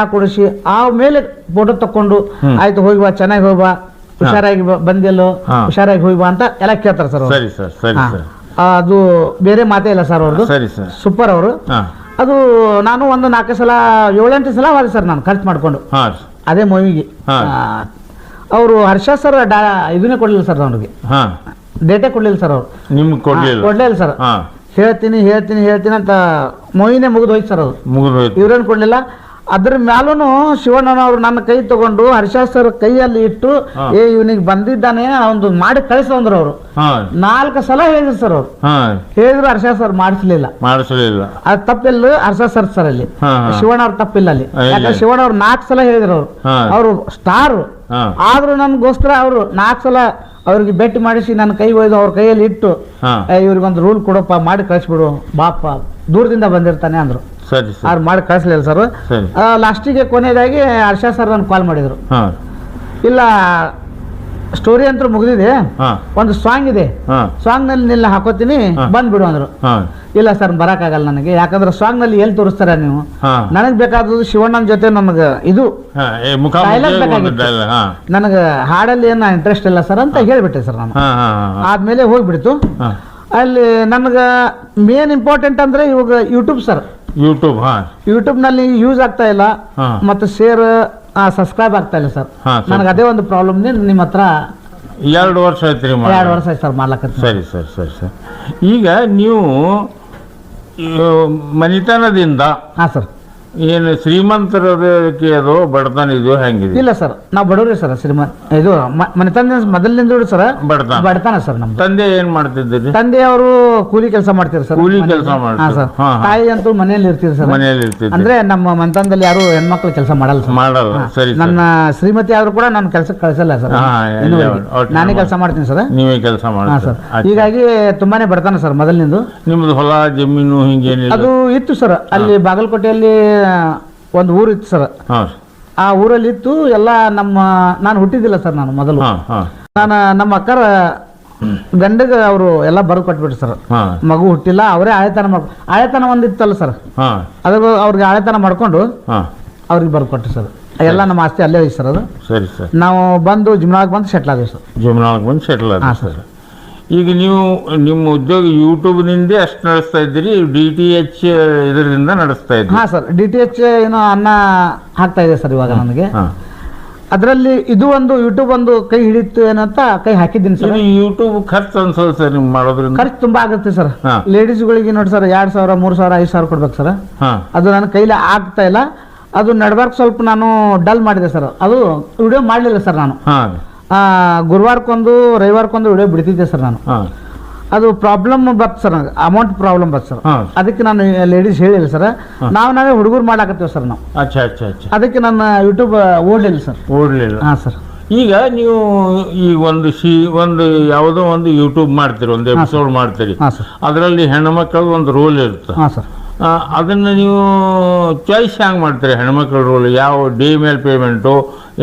ಆ ಮೇಲೆ ಫೋಟೋ ತಕೊಂಡು ಆಯ್ತು ಹೋಗಿ ಬಾ ಚೆನ್ನಾಗಿ ಹೋಗಿ ಬಾ ಹುಷಾರಾಗಿ ಬ- ಬಂದೆಲ್ಲೋ ಹಾ. ಹುಷಾರಾಗಿ ಹೋಗಿ ಬಾ ಅಂತ ಎಲ್ಲ ಕೇಳ್ತಾರೆ ಸರ್ ಸರಿ ಸರ್ ಸರಿ ಸರ್. ಅದು ಬೇರೆ ಮಾತೇ ಇಲ್ಲ ಸರ್ ಅವ್ರದ್ದು. ಸರಿ ಸರ್. ಸೂಪರ್ ಅವರು. ಹಾ. ಅದು ನಾನು ಒಂದು ನಾಲ್ಕು ಸಲ ಏಳೆಂಟು ಸಲ ಹೋದೆ ಸರ್ ನಾನು ಖರ್ಚು ಮಾಡಿಕೊಂಡು. ಹಾ ಅದೇ ಮೂವಿಗೆ ಹಾ. ಅವರು ಹರ್ಷ ಸರ್ ಡಾ ಇದನ್ನೇ ಕೊಡಲಿಲ್ಲ ಸರ್ ಅವ್ರಿಗೆ ಹಾ. ಡೇಟೇ ಕೊಡಲಿಲ್ಲ ಸರ್ ಅವರು. ನಿಮ್ಗೆ ಕೊಡ್ಲಿಲ್ಲ. ಕೊಡಲಿಲ್ಲ ಸರ್ ಹಾ. ಹೇಳ್ತೀನಿ ಹೇಳ್ತೀನಿ ಹೇಳ್ತೀನಿ ಅಂತ ಮೂವಿನೇ ಮುಗಿದು ಹೋಯ್ತು ಸರ್ ಅದು. ಮುಗಿದು ಹೋಯ್ತು. ಇವ್ರೇನು ಕೊಡಲಿಲ್ಲ? ಅದ್ರ ಮ್ಯಾಲೂ ಶಿವಣ್ಣನವರು ನನ್ನ ಕೈ ತಗೊಂಡು ಹರ್ಷ ಸರ್ ಕೈಯಲ್ಲಿ ಇಟ್ಟು. ಏ ಇವನಿಗೆ ಬಂದಿದ್ದಾನೆ ಒಂದು ಮಾಡಿ ಕಳಿಸಂದ್ರು ಅವರು. ನಾಲ್ಕು ಸಲ ಹೇಳಿದ್ರು ಸರ್ ಅವರು. ಹೇಳಿದ್ರು ಹರ್ಷ ಸರ್ ಮಾಡಿಸ್ಲಿಲ್ಲ. ಮಾಡಿಸಲಿಲ್ಲ. ಅದು ತಪ್ಪಿಲ್ಲ ಹರ್ಷ ಸರ್ ಸರ್ ಅಲ್ಲಿ. ಶಿವಣ್ಣ ಅವ್ರ ತಪ್ಪಿಲ್ಲ ಅಲ್ಲಿ. ಯಾಕಂದ್ರೆ ಶಿವಣ್ಣ ಅವ್ರು ನಾಲ್ಕು ಸಲ ಹೇಳಿದ್ರು ಅವರು. ಅವರು ಸ್ಟಾರ್. ಆದ್ರೂ ನನ್ಗೋಸ್ಕರ ಅವರು ನಾಲ್ಕು ಸಲ ಅವ್ರಿಗೆ ಭೇಟಿ ಮಾಡಿಸಿ ನನ್ನ ಕೈ ಒಯ್ದು ಅವ್ರ ಕೈಯಲ್ಲಿ ಇಟ್ಟು ಇವ್ರಿಗೊಂದು ರೂಲ್ ಕೊಡಪ್ಪ ಮಾಡಿ ಕಳಿಸ್ಬಿಡು ಬಾಪ ದೂರದಿಂದ ಬಂದಿರ್ತಾನೆ ಅಂದ್ರು. ಸರಿ ಅವ್ರು ಮಾಡಿ ಕಳಿಸ್ಲಿಲ್ಲ ಸರ್. ಸರಿ ಲಾಸ್ಟಿಗೆ ಕೊನೆಯದಾಗಿ ಹರ್ಷ ಸರ್ ನನ್ನ ಕಾಲ್ ಮಾಡಿದ್ರು. ಹಾ. ಇಲ್ಲ ಸ್ಟೋರಿ ಅಂತೂ ಮುಗಿದಿದೆ. ಹಾ. ಒಂದು ಸಾಂಗ್ ಇದೆ. ಹಾ. ಸಾಂಗ್ನಲ್ಲಿ ನಿಲ್ಲ ಹಾಕೋತೀನಿ ಹಾ. ಬಂದ್ಬಿಡು ಅಂದ್ರು. ಹಾ. ಇಲ್ಲ ಸರ್ ಬರೋಕ್ಕಾಗಲ್ಲ ನನಗೆ. ಯಾಕಂದ್ರೆ ಸಾಂಗ್ನಲ್ಲಿ ಎಲ್ಲಿ ತೋರಿಸ್ತಾರೆ ನೀವು? ಹಾ. ನನಗೆ ಬೇಕಾದದ್ದು ಶಿವಣ್ಣನ ಜೊತೆ ನನಗೆ ಇದು. ಹಾ ಏ ಮುಖಾಮುಖಿ Dialogue ಬೇಕಾಗಿತ್ತು. ಹಾ. ನನಗೆ ಹಾಡಲ್ಲಿ ಏನು ಇಂಟ್ರೆಸ್ಟ್ ಇಲ್ಲ ಸರ್ ಅಂತ ಹೇಳ್ಬಿಟ್ಟೆ ಸರ್ ನಾನು. ಹಾ ಹಾ ಹಾ ಆದ್ಮೇಲೆ ಹೋಗ್ಬಿಡ್ತು. ಹಾ. ಅಲ್ಲಿ ನನಗೆ ಮೇನ್ ಇಂಪಾರ್ಟೆಂಟ್ ಅಂದ್ರೆ ಇವಾಗ ಯೂಟ್ಯೂಬ್ ಸರ್ ಯೂಟ್ಯೂಬ್ ಹಾ. ಯೂಟ್ಯೂಬ್ನಲ್ಲಿ ಯೂಸ್ ಆಗ್ತಾ ಇಲ್ಲ. ಹಾ. ಮತ್ತೆ ಶೇರ್ ಸಬ್ಸ್ಕ್ರೈಬ್ ಆಗ್ತಾ ಇಲ್ಲ ಸರ್. ಹಾ, ಸರ್. ನನಗೆ ಅದೇ ಒಂದು ಪ್ರಾಬ್ಲಮ್ ನಿಮ್ಮ ಹತ್ರ ಎರಡು ವರ್ಷ ಆಯ್ತು ರೀ ಎರಡು ವರ್ಷ ಆಯ್ತು ಸರ್ ಮಾಡ್ಲಕ್ಕ ಸರಿ ಸರಿ ಸರಿ ಸರಿ. ಈಗ ನೀವು ಮನಿತನದಿಂದ ಹಾಂ ಸರ್. ಏನು ಶ್ರೀಮಂತರ ಅದು ಬಡತನ ಇದು ಹೆಂಗಿದೆ? ಇಲ್ಲ ಸರ್ ನಾವು ಬಡವ್ರಿ ಸರ್ ಶ್ರೀಮಂತ ಇದು ಮನೆ ತಂದೆ ಮೊದಲಿಂದ ಸರ್ ಬಡತನ. ಬಡತನ ಸರ್ ನಮ್ಮ ತಂದೆ ಏನ್ ಮಾಡ್ತಿದ್ದೀರಿ? ತಂದೆ ಅವರು ಕೂಲಿ ಕೆಲಸ ಮಾಡ್ತೀರಿ ಸರ್ ಕೂಲಿ ಕೆಲಸ ಮಾಡ್ತಾರೆ. ತಾಯಿ ಅಂತೂ ಮನೆಯಲ್ಲಿ ಇರ್ತೀರಿ ಸರ್. ಮನೆಯಲ್ಲಿ ಇರ್ತೀರಿ ಅಂದ್ರೆ ನಮ್ಮ ಮನೆತನದಲ್ಲಿ ಯಾರು ಹೆಣ್ಮಕ್ಳು ಕೆಲಸ ಮಾಡಲ್ಲ ಸರ್. ಮಾಡಲ್ಲ. ಸರಿ ನನ್ನ ಶ್ರೀಮತಿ ಆದ್ರೂ ಕೂಡ ನಾನು ಕೆಲಸಕ್ಕೆ ಕಳಿಸಲ್ಲ ಸರ್. ನಾನೇ ಕೆಲಸ ಮಾಡ್ತೀನಿ ಸರ್. ನೀವೇ ಕೆಲಸ ಮಾಡಿ ಸರ್. ಹೀಗಾಗಿ ತುಂಬಾನೇ ಬಡತನ ಸರ್ ಮೊದಲಿನಿಂದ. ನಿಮ್ದು ಹೊಲ ಜಮೀನು ಹಿಂಗೇನಿಲ್ಲ? ಅದು ಇತ್ತು ಸರ್ ಅಲ್ಲಿ ಬಾಗಲಕೋಟೆಯಲ್ಲಿ ಒಂದು ಊರಿತ್ತು ಇತ್ತು ಸರ್. ಆ ಊರಲ್ಲಿ ಇತ್ತು ಎಲ್ಲ ನಮ್ಮ ನಾನು ಹುಟ್ಟಿದ್ದಿಲ್ಲ ಸರ್ ನಾನು ಮೊದಲು. ನಾನು ನಮ್ಮ ಅಕ್ಕರ ಗಂಡಗ ಅವರು ಎಲ್ಲ ಬರೆದು ಕೊಟ್ಬಿಟ್ರು ಸರ್. ಮಗು ಹುಟ್ಟಿಲ್ಲ ಅವರೇ ಆಯತನ ಮಾಡ್ ಆಯತನ ಒಂದಿತ್ತಲ್ಲ ಸರ್. ಅದಕ್ಕೆ ಅದ್ರ ಅವ್ರಿಗೆ ಆಯತನ ಮಾಡ್ಕೊಂಡು ಅವ್ರಿಗೆ ಬರ್ದು ಕೊಟ್ಟರು ಸರ್. ಎಲ್ಲ ನಮ್ಮ ಆಸ್ತಿ ಅಲ್ಲೇ ಐತಿ ಸರ್ ಅದು. ಸರಿ ಸರ್. ನಾವು ಬಂದು ಜುಮ್ನಾಗ ಬಂದು ಸೆಟ್ಲ್ ಆದ್ವಿ ಸರ್. ಜುಮ್ನಾಗ ಬಂದು ಸೆಟ್ಲ್ ಆದ ಹಾಂ, ಸರ್. ಈಗ ನೀವು ನಿಮ್ಮ ಉದ್ಯೋಗ ಯೂಟ್ಯೂಬ್ನಿಂದೇ ಅಷ್ಟು ನಡೆಸ್ತಾ ಇದ್ದೀರಿ ಡಿ ಟಿ ಎಚ್ ಇದರಿಂದ ನಡೆಸ್ತಾ ಇದ್ದೀರಿ. ಹಾಂ ಸರ್ ಡಿ ಟಿ ಎಚ್ ಏನೋ ಅನ್ನ ಹಾಕ್ತಾ ಇದೆ ಸರ್ ಇವಾಗ ನನಗೆ ಅದರಲ್ಲಿ ಇದು ಒಂದು ಯೂಟ್ಯೂಬ್ ಒಂದು ಕೈ ಹಿಡಿತು ಏನಂತ ಕೈ ಹಾಕಿದ್ದೀನಿ ಸರ್. ಯೂಟ್ಯೂಬ್ ಖರ್ಚು ಅನ್ಸೋದು ಸರ್ ನಿಮ್ಗೆ ಮಾಡೋದ್ರಿಂದ? ಖರ್ಚು ತುಂಬಾ ಆಗುತ್ತೆ ಸರ್. ಲೇಡೀಸ್ಗಳಿಗೆ ನೋಡಿ ಸರ್ ಎರಡು ಸಾವಿರ ಮೂರು ಸಾವಿರ ಐದು ಸಾವಿರ ಕೊಡ್ಬೇಕು ಸರ್. ಅದು ನನ್ನ ಕೈಲಿ ಆಗ್ತಾ ಇಲ್ಲ. ಅದು ನಡ್ಬಾರ್ಕ್ ಸ್ವಲ್ಪ ನಾನು ಡಲ್ ಮಾಡಿದೆ ಸರ್. ಅದು ವಿಡಿಯೋ ಮಾಡಲಿಲ್ಲ ಸರ್ ನಾನು. ಗುರುವಾರಕ್ಕೊಂದು ರವಿವಾರಕ್ಕೊಂದು ವಿಡಿಯೋ ಬಿಡ್ತಿದ್ದೆ ಸರ್ ನಾನು. ಅದು ಪ್ರಾಬ್ಲಮ್ ಬತ್ ಸರ್ ನನಗೆ ಅಮೌಂಟ್ ಪ್ರಾಬ್ಲಮ್ ಬತ್ ಸರ್. ಅದಕ್ಕೆ ನಾನು ಲೇಡೀಸ್ ಹೇಳಿಲ್ಲ ಸರ್. ನಾವು ನಾವೇ ಹುಡುಗರು ಮಾಡಾಕತ್ತೇವೆ ಸರ್ ನಾವು. ಅಚ್ಚಾ ಅಚ್ಚಾ ಅಚ್ಚಾ. ಅದಕ್ಕೆ ನನ್ನ ಯೂಟ್ಯೂಬ್ ಓಡಲಿಲ್ಲ ಸರ್. ಓಡಲಿಲ್ಲ. ಹಾಂ ಸರ್. ಈಗ ನೀವು ಈ ಒಂದು ಸಿ ಒಂದು ಯಾವುದೋ ಒಂದು ಯೂಟ್ಯೂಬ್ ಮಾಡ್ತೀರಿ ಒಂದು ಎಪಿಸೋಡ್ ಮಾಡ್ತೀರಿ. ಅದರಲ್ಲಿ ಹೆಣ್ಣು ಹೆಣ್ಮಕ್ಳದ್ದು ಒಂದು ರೋಲ್ ಇರುತ್ತೆ. ಹಾಂ ಸರ್. ಅದನ್ನು ನೀವು ಚಾಯ್ಸ್ ಹ್ಯಾಂಗೆ ಮಾಡ್ತೀರಿ? ಹೆಣ್ಮಕ್ಳ ರೋಲ್ ಯಾವ ಡೇ ಮೇಲೆ ಪೇಮೆಂಟು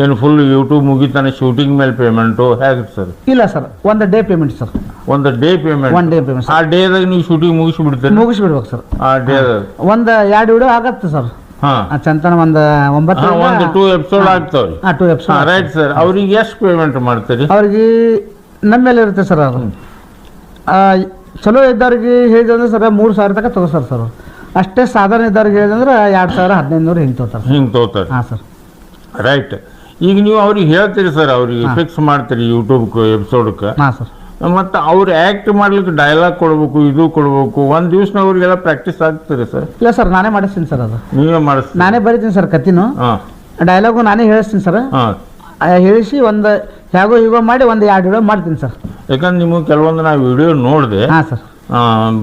ಏನು ಫುಲ್ ಯೂಟ್ಯೂಬ್ ಮುಗಿತಾನೆ ಶೂಟಿಂಗ್ ಮೇಲೆ ಪೇಮೆಂಟು ಹೇಗೆ ಸರ್ ಇಲ್ಲ ಸರ್ ಒಂದು ಡೇ ಪೇಮೆಂಟ್ ಸರ್ ಒಂದು day payment one day payment ಆ ಡೇದಾಗ ನೀವು ಶೂಟಿಂಗ್ ಮುಗಿಸ್ಬಿಡ್ತೀರಿ? ಮುಗಿಸ್ಬಿಡ್ಬೇಕು ಸರ್ ಆ ಡೇದಾಗ ಒಂದು ಎರಡು ವಿಡಿಯೋ ಆಗತ್ತೆ ಸರ್ ಚಂತನ ಒಂದು ಒಂಬತ್ತು ಒಂದು ಟೂ ಎಪಿಸೋಡ್ ಆಗ್ತವೆ. ಟೂ ಎಪಿಸೋಡ್ ರೈಟ್ ಸರ್ ಅವ್ರಿಗೆ ಎಷ್ಟು ಪೇಮೆಂಟ್ ಮಾಡ್ತೀರಿ? ಅವ್ರಿಗೆ ನಮ್ಮ ಮೇಲೆ ಇರುತ್ತೆ ಸರ್ ಅದು. ಚಲೋ ಇದ್ದವ್ರಿಗೆ ಹೇಳಿದ್ರೆ ಸರ್ ಮೂರು ಸಾವಿರ ತನಕ ತಗೋತಾರೆ ಸರ್. ಅಷ್ಟೇ ಸಾಧಾರಣ ಇದ್ದವ್ರಿಗೆ ಹೇಳಿದ್ರೆ ಎರಡು ಸಾವಿರ ಹದಿನೈದು ನೂರು ಹಿಂಗೆ ತೋತಾರೆ ಹಿಂಗೆ ತೋತಾರೆ ಹಾಂ ಸರ್. ರೈಟ್ ಈಗ ನೀವು ಅವ್ರಿಗೆ ಹೇಳ್ತೀರಿ ಸರ್ ಅವ್ರಿಗೆ ಫಿಕ್ಸ್ ಮಾಡ್ತೀರಿ ಯೂಟ್ಯೂಬ್ಗೆ ಎಪಿಸೋಡ್ಗೆ ಹಾಂ ಸರ್. ಮತ್ತು ಅವ್ರು ಆ್ಯಕ್ಟ್ ಮಾಡ್ಲಿಕ್ಕೆ ಡೈಲಾಗ್ ಕೊಡಬೇಕು ಇದು ಕೊಡ್ಬೇಕು ಒಂದು ದಿವ್ಸ ಅವ್ರಿಗೆಲ್ಲ ಪ್ರಾಕ್ಟೀಸ್ ಆಗ್ತೀರಿ ಸರ್. ಇಲ್ಲ ಸರ್ ನಾನೇ ಮಾಡಿಸ್ತೀನಿ ಸರ್ ಅದು. ನೀವೇ ಮಾಡಿಸ್ತೀನಿ ನಾನೇ ಬರಿತೀನಿ ಸರ್ ಕತ್ತಿನೂ ಹಾಂ. ಡೈಲಾಗು ನಾನೇ ಹೇಳಿಸ್ತೀನಿ ಸರ್. ಹಾಂ. ಹೇಳಿಸಿ ಒಂದು ಹೇಗೋ ಹೀಗೋ ಮಾಡಿ ಒಂದು ಎರಡು ವಿಡಿಯೋ ಮಾಡ್ತೀನಿ ಸರ್. ಯಾಕಂದ್ರೆ ನಿಮಗೆ ಕೆಲವೊಂದು ನಾವು ವಿಡಿಯೋ ನೋಡಿದೆ. ಹಾಂ ಸರ್.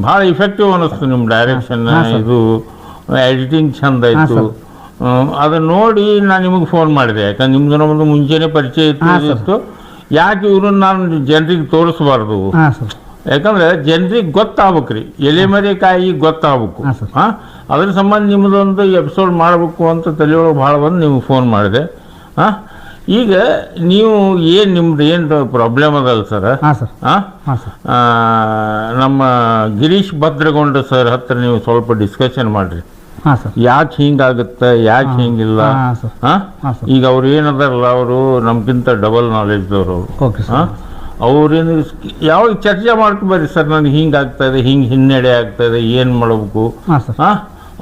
ಭಾಳ ಇಫೆಕ್ಟಿವ್ ಅನ್ನಿಸ್ತು ನಿಮ್ಮ ಡೈರೆಕ್ಷನ್ ಇದು ಎಡಿಟಿಂಗ್ ಚಂದ ಇತ್ತು. ಅದನ್ನ ನೋಡಿ ನಾನು ನಿಮಗೆ ಫೋನ್ ಮಾಡಿದೆ. ಯಾಕಂದ್ರೆ ನಿಮ್ದು ನಮ್ಮದು ಮುಂಚೆನೆ ಪರಿಚಯ ಇತ್ತು. ಯಾಕೆ ಇವ್ರನ್ನ ನಾನು ಜನರಿಗೆ ತೋರಿಸ್ಬಾರ್ದು? ಯಾಕಂದ್ರೆ ಜನರಿಗೆ ಗೊತ್ತಾಗ್ಬೇಕ್ರಿ. ಎಲೆ ಮರೆಕಾಯಿ ಗೊತ್ತಾಗ್ಬೇಕು. ಹಾ ಅದ್ರ ಸಂಬಂಧ ನಿಮ್ಮದೊಂದು ಎಪಿಸೋಡ್ ಮಾಡಬೇಕು ಅಂತ ತಲೆಯೊಳಗೆ ಭಾಳ ಬಂದು ನಿಮ್ಗೆ ಫೋನ್ ಮಾಡಿದೆ. ಹಾ ಈಗ ನೀವು ಏನು ನಿಮ್ದು ಏನು ಪ್ರಾಬ್ಲಮ್ ಅದಲ್ಲ ಸರ್ ಹಾಂ ಸರ್ ಹಾ ಸರ್ ನಮ್ಮ ಗಿರೀಶ್ ಭದ್ರಗೊಂಡ ಸರ್ ಹತ್ರ ನೀವು ಸ್ವಲ್ಪ ಡಿಸ್ಕಷನ್ ಮಾಡ್ರಿ. ಹಾಂ ಸರ್ ಯಾಕೆ ಹಿಂಗಾಗುತ್ತೆ ಯಾಕೆ ಹಿಂಗಿಲ್ಲ? ಈಗ ಅವ್ರು ಏನದಾರಲ್ಲ ಅವರು ನಮ್ಗಿಂತ ಡಬಲ್ ನಾಲೆಜ್ ಅವರು. ಓಕೆ ಹಾ ಸರ್ ಅವ್ರೇನು ಯಾವಾಗ ಚರ್ಚೆ ಮಾಡ್ಕೊಬರ್ರಿ ಸರ್ ನನಗೆ ಹಿಂಗಾಗ್ತಾ ಇದೆ ಹಿಂಗೆ ಹಿನ್ನಡೆ ಆಗ್ತಾ ಇದೆ ಏನು ಮಾಡಬೇಕು? ಹಾ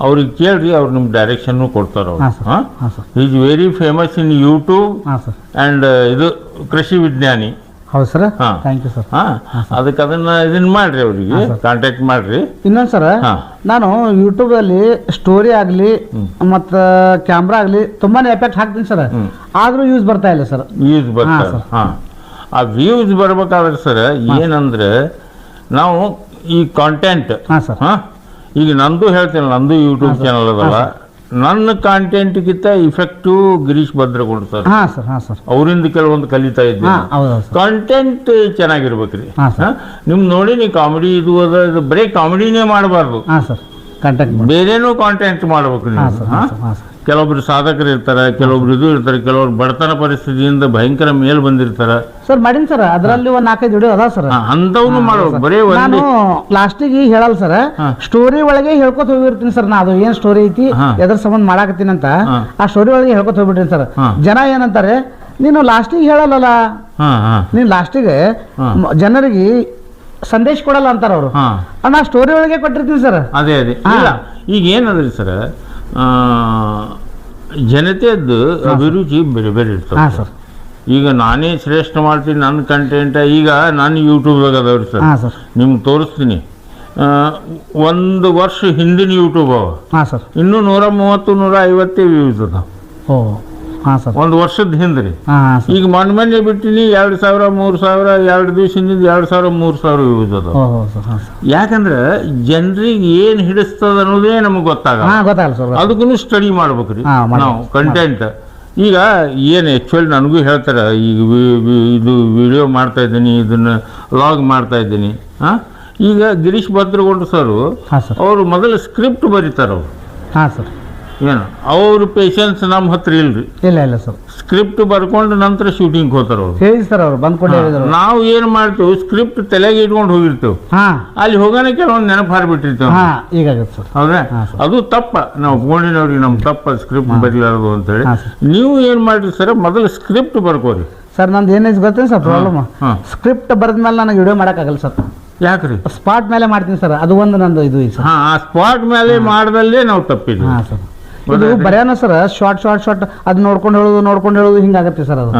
ಅವ್ರಿಗೆ ಕೇಳ್ರಿ ಅವ್ರು ನಿಮ್ಗೆ ಡೈರೆಕ್ಷನ್ನು ಕೊಡ್ತಾರೆ ಹಾಂ ಅವ್ರು is very famous in YouTube ಹಾಂ ಸರ್. ಆ್ಯಂಡ್ ಇದು ಕೃಷಿ ವಿಜ್ಞಾನಿ. ಹೌದು ಸರ್? ಹಾ. ಥ್ಯಾಂಕ್ ಯು ಸರ್ ಹಾಂ? ಅದಕ್ಕೆ ಅದನ್ನ ಇದನ್ನ ಮಾಡ್ರಿ ಅವರಿಗೆ. ಕಾಂಟ್ಯಾಕ್ಟ್ ಮಾಡ್ರಿ. ಇನ್ನೊಂದು ಸರ್ ಹಾ. ನಾನು ಯೂಟ್ಯೂಬಲ್ಲಿ ಸ್ಟೋರಿ ಆಗಲಿ ಮತ್ತು ಕ್ಯಾಮ್ರಾ ಆಗಲಿ ತುಂಬಾ ಎಫೆಕ್ಟ್ ಹಾಕ್ತೀನಿ ಸರ್. ಆದರೂ ಯೂಸ್ ಬರ್ತಾ ಇಲ್ಲ ಸರ್. ವ್ಯೂಸ್ ಬರ್ತಾರೆ ಇಲ್ಲ. ಹಾ. ಆ ವ್ಯೂಸ್ ಬರ್ಬೇಕಾದ್ರೆ ಸರ್ ಏನಂದ್ರೆ ನಾವು ಈ ಕಾಂಟೆಂಟ್ ಹಾಂ ಸರ್. ಹಾ? ಈಗ ನಂದು ಹೇಳ್ತೀನಿ ನಂದು ಯೂಟ್ಯೂಬ್ ಚಾನಲ್ ಅದಲ್ಲ. ನನ್ನ ಕಾಂಟೆಂಟ್ಗಿಂತ ಇಫೆಕ್ಟಿವ್ ಗಿರೀಶ್ ಭದ್ರ ಸರ್. ಹಾಂ ಸರ್ ಹಾಂ ಸರ್. ಅವರಿಂದ ಕೆಲವೊಂದು ಕಲಿತಾ ಸರ್. ಕಾಂಟೆಂಟ್ ಚೆನ್ನಾಗಿರ್ಬೇಕ್ರಿ. ನಿಮ್ ನೋಡಿ ನೀ ಕಾಮಿಡಿ ಇದು ಅದ ಇದು ಬರೀ ಕಾಮಿಡಿನೇ ಮಾಡಬಾರ್ದು. ಹಾಂ ಸರ್. ಮಾಡಿ ಬೇರೆನೂ ಕಾಂಟೆಂಟ್ ಮಾಡ್ಬೇಕು ನೀವು. ಸರ್ ಹಾ? ಕೆಲವೊಬ್ರು ಸಾಧಕರು ಇರ್ತಾರೆ ಕೆಲವೊಬ್ರು ಇದು ಇರ್ತಾರೆ ಕೆಲವರು ಬಡತನ ಪರಿಸ್ಥಿತಿಯಿಂದ ಭಯಂಕರ ಮೇಲ್ ಬಂದಿರ್ತಾರೆ. ಸರ್ ಮಾಡಿನ್ ಸರ್ ಅದರಲ್ಲಿ ಒಂದ್ ನಾಲ್ಕೈದು ವಿಡಿಯೋ ಅದ ಸರ್. ಅಂಥವ್ನು ಮಾಡ್ಬೇಕು ಬರೀ ನಾನು ಒಂದು ಲಾಸ್ಟಿಗೆ ಹೇಳಲ್ಲ ಸರ್. ಸ್ಟೋರಿ ಒಳಗೆ ಹೇಳ್ಕೊತ ಹೋಗಿರ್ತೀನಿ ಸರ್ ನಾ ಅದು ಏನ್ ಸ್ಟೋರಿ ಐತಿ. ಎದ್ರ ಸಂಬಂಧ ಮಾಡಾಕತ್ತೀನಿ ಅಂತ. ಆ ಸ್ಟೋರಿ ಒಳಗೆ ಹೇಳ್ಕೊತ ಹೋಗ್ಬಿಟ್ಟಿನಿ ಸರ್. ಜನ ಏನಂತಾರೆ ನೀನು ಲಾಸ್ಟಿಗೆ ಹೇಳಲ್ಲ ಹಾ ಹಾ. ನೀನು ಲಾಸ್ಟಿಗೆ. ಜನರಿಗೆ ಸಂದೇಶ ಕೊಡಲ್ಲ ಅಂತಾರ ಅವರು. ಹಾ. ನಾ ಸ್ಟೋರಿ ಒಳಗೆ ಕೊಟ್ಟಿರ್ತೀನಿ ಸರ್. ಅದೇ ಅದೇ. ಇಲ್ಲ ಈಗ ಏನಂದ್ರಿ ಸರ್ ಜನತೆಯದ್ದು ಅಭಿರುಚಿ ಬೇರೆ ಬೇರೆ ಇರ್ತದೆ. ಇರ್ತದೆ ಸರ್. ಈಗ ನಾನೇ ಶ್ರೇಷ್ಠ ಮಾಡ್ತೀನಿ ನನ್ನ ಕಂಟೆಂಟ ಈಗ ನಾನು ಯೂಟ್ಯೂಬ್ ಅದಾವ್ರಿ ಸರ್. ಹಾಂ ಸರ್. ನಿಮ್ಗೆ ತೋರಿಸ್ತೀನಿ. ಆ, ಒಂದು ವರ್ಷ ಹಿಂದಿನ ಯೂಟ್ಯೂಬ್ ಅವ. ಹಾಂ ಸರ್. ಇನ್ನೂ ನೂರ ಮೂವತ್ತು ನೂರ ಐವತ್ತೇ ವ್ಯೂಸ್ ಅದಾವ. ಓ. ಹಾ ಸರ್. ಒಂದು ವರ್ಷದ ಹಿಂದೆ ಹಾ ಸರ್. ಈಗ ಮೊನ್ನೆ ಮೊನ್ನೆ ಬಿಟ್ಟಿನಿ ಎರಡು ಸಾವಿರ ಮೂರು ಸಾವಿರ ಎರಡು ದಿವಸ ಹಿಂದಿಂದ ಎರಡು ಸಾವಿರ ಮೂರು ಸಾವಿರ ಯೂಸ್ ಅದ ಓ ಹೋ ಸರ್ ಹಾ ಸರ್. ಯಾಕಂದ್ರೆ ಜನರಿಗೆ ಏನು ಹಿಡಿಸ್ತದ ಅನ್ನೋದೇ ನಮಗೆ ಗೊತ್ತಾಗಲ್ಲ. ಹಾ ಗೊತ್ತಾಗಲ್ಲ ಸರ್ ಅದಕ್ಕೂ ಸ್ಟಡಿ ಮಾಡ್ಬೇಕ್ರಿ. ಹಾ. ನಾವು ಕಂಟೆಂಟ್ ಈಗ ಏನು ಆ್ಯಕ್ಚುಲಿ ನನಗೂ ಹೇಳ್ತಾರೆ ಈಗ ವಿ- ವಿ- ಇದು ವಿಡಿಯೋ ಮಾಡ್ತಾ ಇದ್ದೀನಿ ಇದನ್ನ ಲಾಗ್ ಮಾಡ್ತಾ ಇದ್ದೀನಿ. ಹಾಂ? ಈಗ ಗಿರೀಶ್ ಭದ್ರಗೊಂಡ ಸರು ಹಾ ಸರ್. ಅವರು ಮೊದಲು ಸ್ಕ್ರಿಪ್ಟ್ ಬರೀತಾರೆ ಅವರು ಹಾಂ ಸರ್. ಏನು? ಅವ್ರ ಪೇಷನ್ಸ್ ನಮ್ಮ ಹತ್ರ ಇಲ್ರಿ. ಇಲ್ಲ ಇಲ್ಲ ಸರ್. ಸ್ಕ್ರಿಪ್ಟ್ ಬರ್ಕೊಂಡು ನಂತರ ಶೂಟಿಂಗ್ ಹೋತಾರ ಅವ್ರು. ಹೇಳಿ ಸರ್ ಅವ್ರು ಬಂದ್ಕೊಂಡು ಹೇಳಿದ್ರು ನಾವು ಏನು ಮಾಡ್ತೇವೆ ಸ್ಕ್ರಿಪ್ಟ್ ತಲೆಗೆ ಇಟ್ಕೊಂಡು ಹೋಗಿರ್ತೇವೆ. ಹಾಂ. ಅಲ್ಲಿ ಹೋಗೋಣ ಕೆಲವೊಂದು ನೆನಪು ಹಾರ್ಬಿಟ್ಟಿರ್ತೇವೆ. ಹಾ ಈಗಾಗತ್ತೆ ಸರ್. ಹೌದಾ ಅದು ತಪ್ಪ. ನಾವು ಒಪ್ಕೊಂಡಿನವ್ರಿಗೆ ನಮ್ಮ ತಪ್ಪ ಸ್ಕ್ರಿಪ್ಟ್ ಬರೀಲಾರದು ಅಂತೇಳಿ ಹೇಳಿ. ಸರ್. ನೀವು ಏನು ಮಾಡ್ರಿ ಸರ್ ಮೊದಲು ಸ್ಕ್ರಿಪ್ಟ್ ಬರ್ಕೋರಿ. ಸರ್ ನಂದು ಏನೈತೆ ಗೊತ್ತೇನು ಸರ್ ಪ್ರಾಬ್ಲಮ್ ಹಾ. ಸ್ಕ್ರಿಪ್ಟ್ ಬರೆದ ಮೇಲೆ ನನಗೆ ವಿಡಿಯೋ ಮಾಡೋಕ್ಕಾಗಲ್ಲ ಸರ್. ಯಾಕ್ರಿ? ಸ್ಪಾಟ್ ಮೇಲೆ ಮಾಡ್ತೀನಿ ಸರ್ ಅದು ಒಂದು ನಂದು ಇದು ಸರ್. ಹಾ ಆ ಸ್ಪಾಟ್ ಮೇಲೆ ಮಾಡ್ದಲ್ಲೇ ನಾವು ತಪ್ಪಿದ್ವಿ. ಹಾಂ ಸರ್. ಇದು ಬರ್ಯಾನ ಬರೆಯೋಣ ಸರ್ ಶಾರ್ಟ್ ಶಾರ್ಟ್ ಶಾರ್ಟ್ ಅದು ನೋಡ್ಕೊಂಡು ಹೇಳೋದು ನೋಡ್ಕೊಂಡು ಹೇಳೋದು ಹಿಂಗಾಗತ್ತೆ ಸರ್ ಅದು.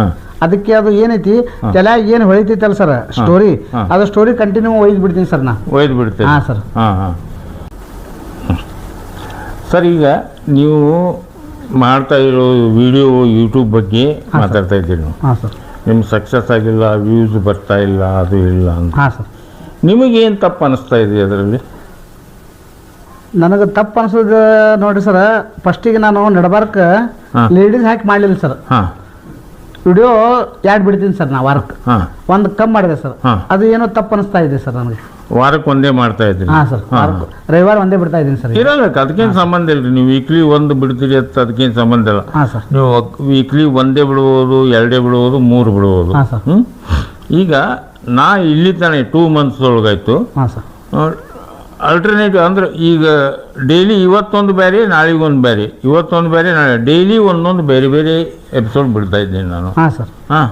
ಅದಕ್ಕೆ ಅದು ಏನೈತಿ ತಲೆ ಏನು ಹೊಳಿತೈತಲ್ಲ ಸರ್ ಸ್ಟೋರಿ ಅದು ಸ್ಟೋರಿ ಕಂಟಿನ್ಯೂ ಒಯ್ದು ಬಿಡ್ತೀನಿ ಸರ್ ನಾ. ಒಯ್ದು ಬಿಡ್ತೀನಿ ಹಾಂ ಸರ್. ಹಾಂ ಹಾಂ. ಸರ್ ಈಗ ನೀವು ಮಾಡ್ತಾ ಇರೋ ವಿಡಿಯೋ ಯೂಟ್ಯೂಬ್ ಬಗ್ಗೆ ಮಾತಾಡ್ತಾ ಇದ್ದೀರಿ ನೀವು. ಹಾಂ ಸರ್. ನಿಮ್ಮ ಸಕ್ಸಸ್ ಆಗಿಲ್ಲ ವ್ಯೂಸ್ ಬರ್ತಾ ಇಲ್ಲ ಅದು ಇಲ್ಲ ಅಂತ. ಹಾಂ ಸರ್. ನಿಮಗೇನು ತಪ್ಪು ಅನಿಸ್ತಾ ಇದೆ ಅದರಲ್ಲಿ? ನನಗೆ ತಪ್ಪು ಅನ್ಸೋದು ನೋಡ್ರಿ ಸರ್ ಫಸ್ಟಿಗೆ ನಾನು ನಡಬಾರ್ಕ. ಲೇಡೀಸ್ ಹಾಕಿ ಮಾಡಲಿಲ್ಲ ಸರ್. ಹಾಂ. ವಿಡಿಯೋ ಎರಡು ಬಿಡ್ತೀನಿ ಸರ್ ನಾ ವಾರಕ್ಕೆ ಹಾಂ. ಒಂದು ಕಮ್ಮಿ ಮಾಡಿದೆ ಸರ್. ಅದು ಏನೋ ತಪ್ಪು ಅನಿಸ್ತಾ ಇದೆ ಸರ್ ನನಗೆ. ವಾರಕ್ಕೆ ಒಂದೇ ಮಾಡ್ತಾ ಇದ್ದೀನಿ. ಹಾಂ ಸರ್ ರವಿವಾರ ಒಂದೇ ಬಿಡ್ತಾ ಇದ್ದೀನಿ ಸರ್ ಇರಬೇಕು ಅದಕ್ಕೇನು ಸಂಬಂಧ ಇಲ್ಲ ನೀವು ವೀಕ್ಲಿ ಒಂದು ಬಿಡ್ತೀರಿ ಅಂತ ಅದಕ್ಕೇನು ಸಂಬಂಧ ಇಲ್ಲ. ಹಾಂ ಸರ್. ನೀವು ವೀಕ್ಲಿ ಒಂದೇ ಬಿಡ್ಬೋದು ಎರಡೇ ಬಿಡ್ಬೋದು ಮೂರು ಸರ್. ಈಗ ನಾ ಇಲ್ಲಿ ತಾನೇ ಟೂ ಮಂತ್ಸ್ ಒಳಗಾಯ್ತು. ಹಾಂ ಸರ್. ಅಲ್ಟರ್ನೇಟಿವ್ ಅಂದ್ರೆ ಈಗ ಡೈಲಿ ಇವತ್ತೊಂದು ಬೇರೆ ನಾಳೆಗೊಂದು ಬೇರೆ. ಇವತ್ತೊಂದು ಬೇರೆ ನಾಳೆ ಡೈಲಿ ಒಂದೊಂದು ಬೇರೆ ಬೇರೆ ಎಪಿಸೋಡ್ ಬಿಡ್ತಾ ಇದ್ದೀನಿ ನಾನು. ಹಾಂ ಸರ್ ಹಾಂ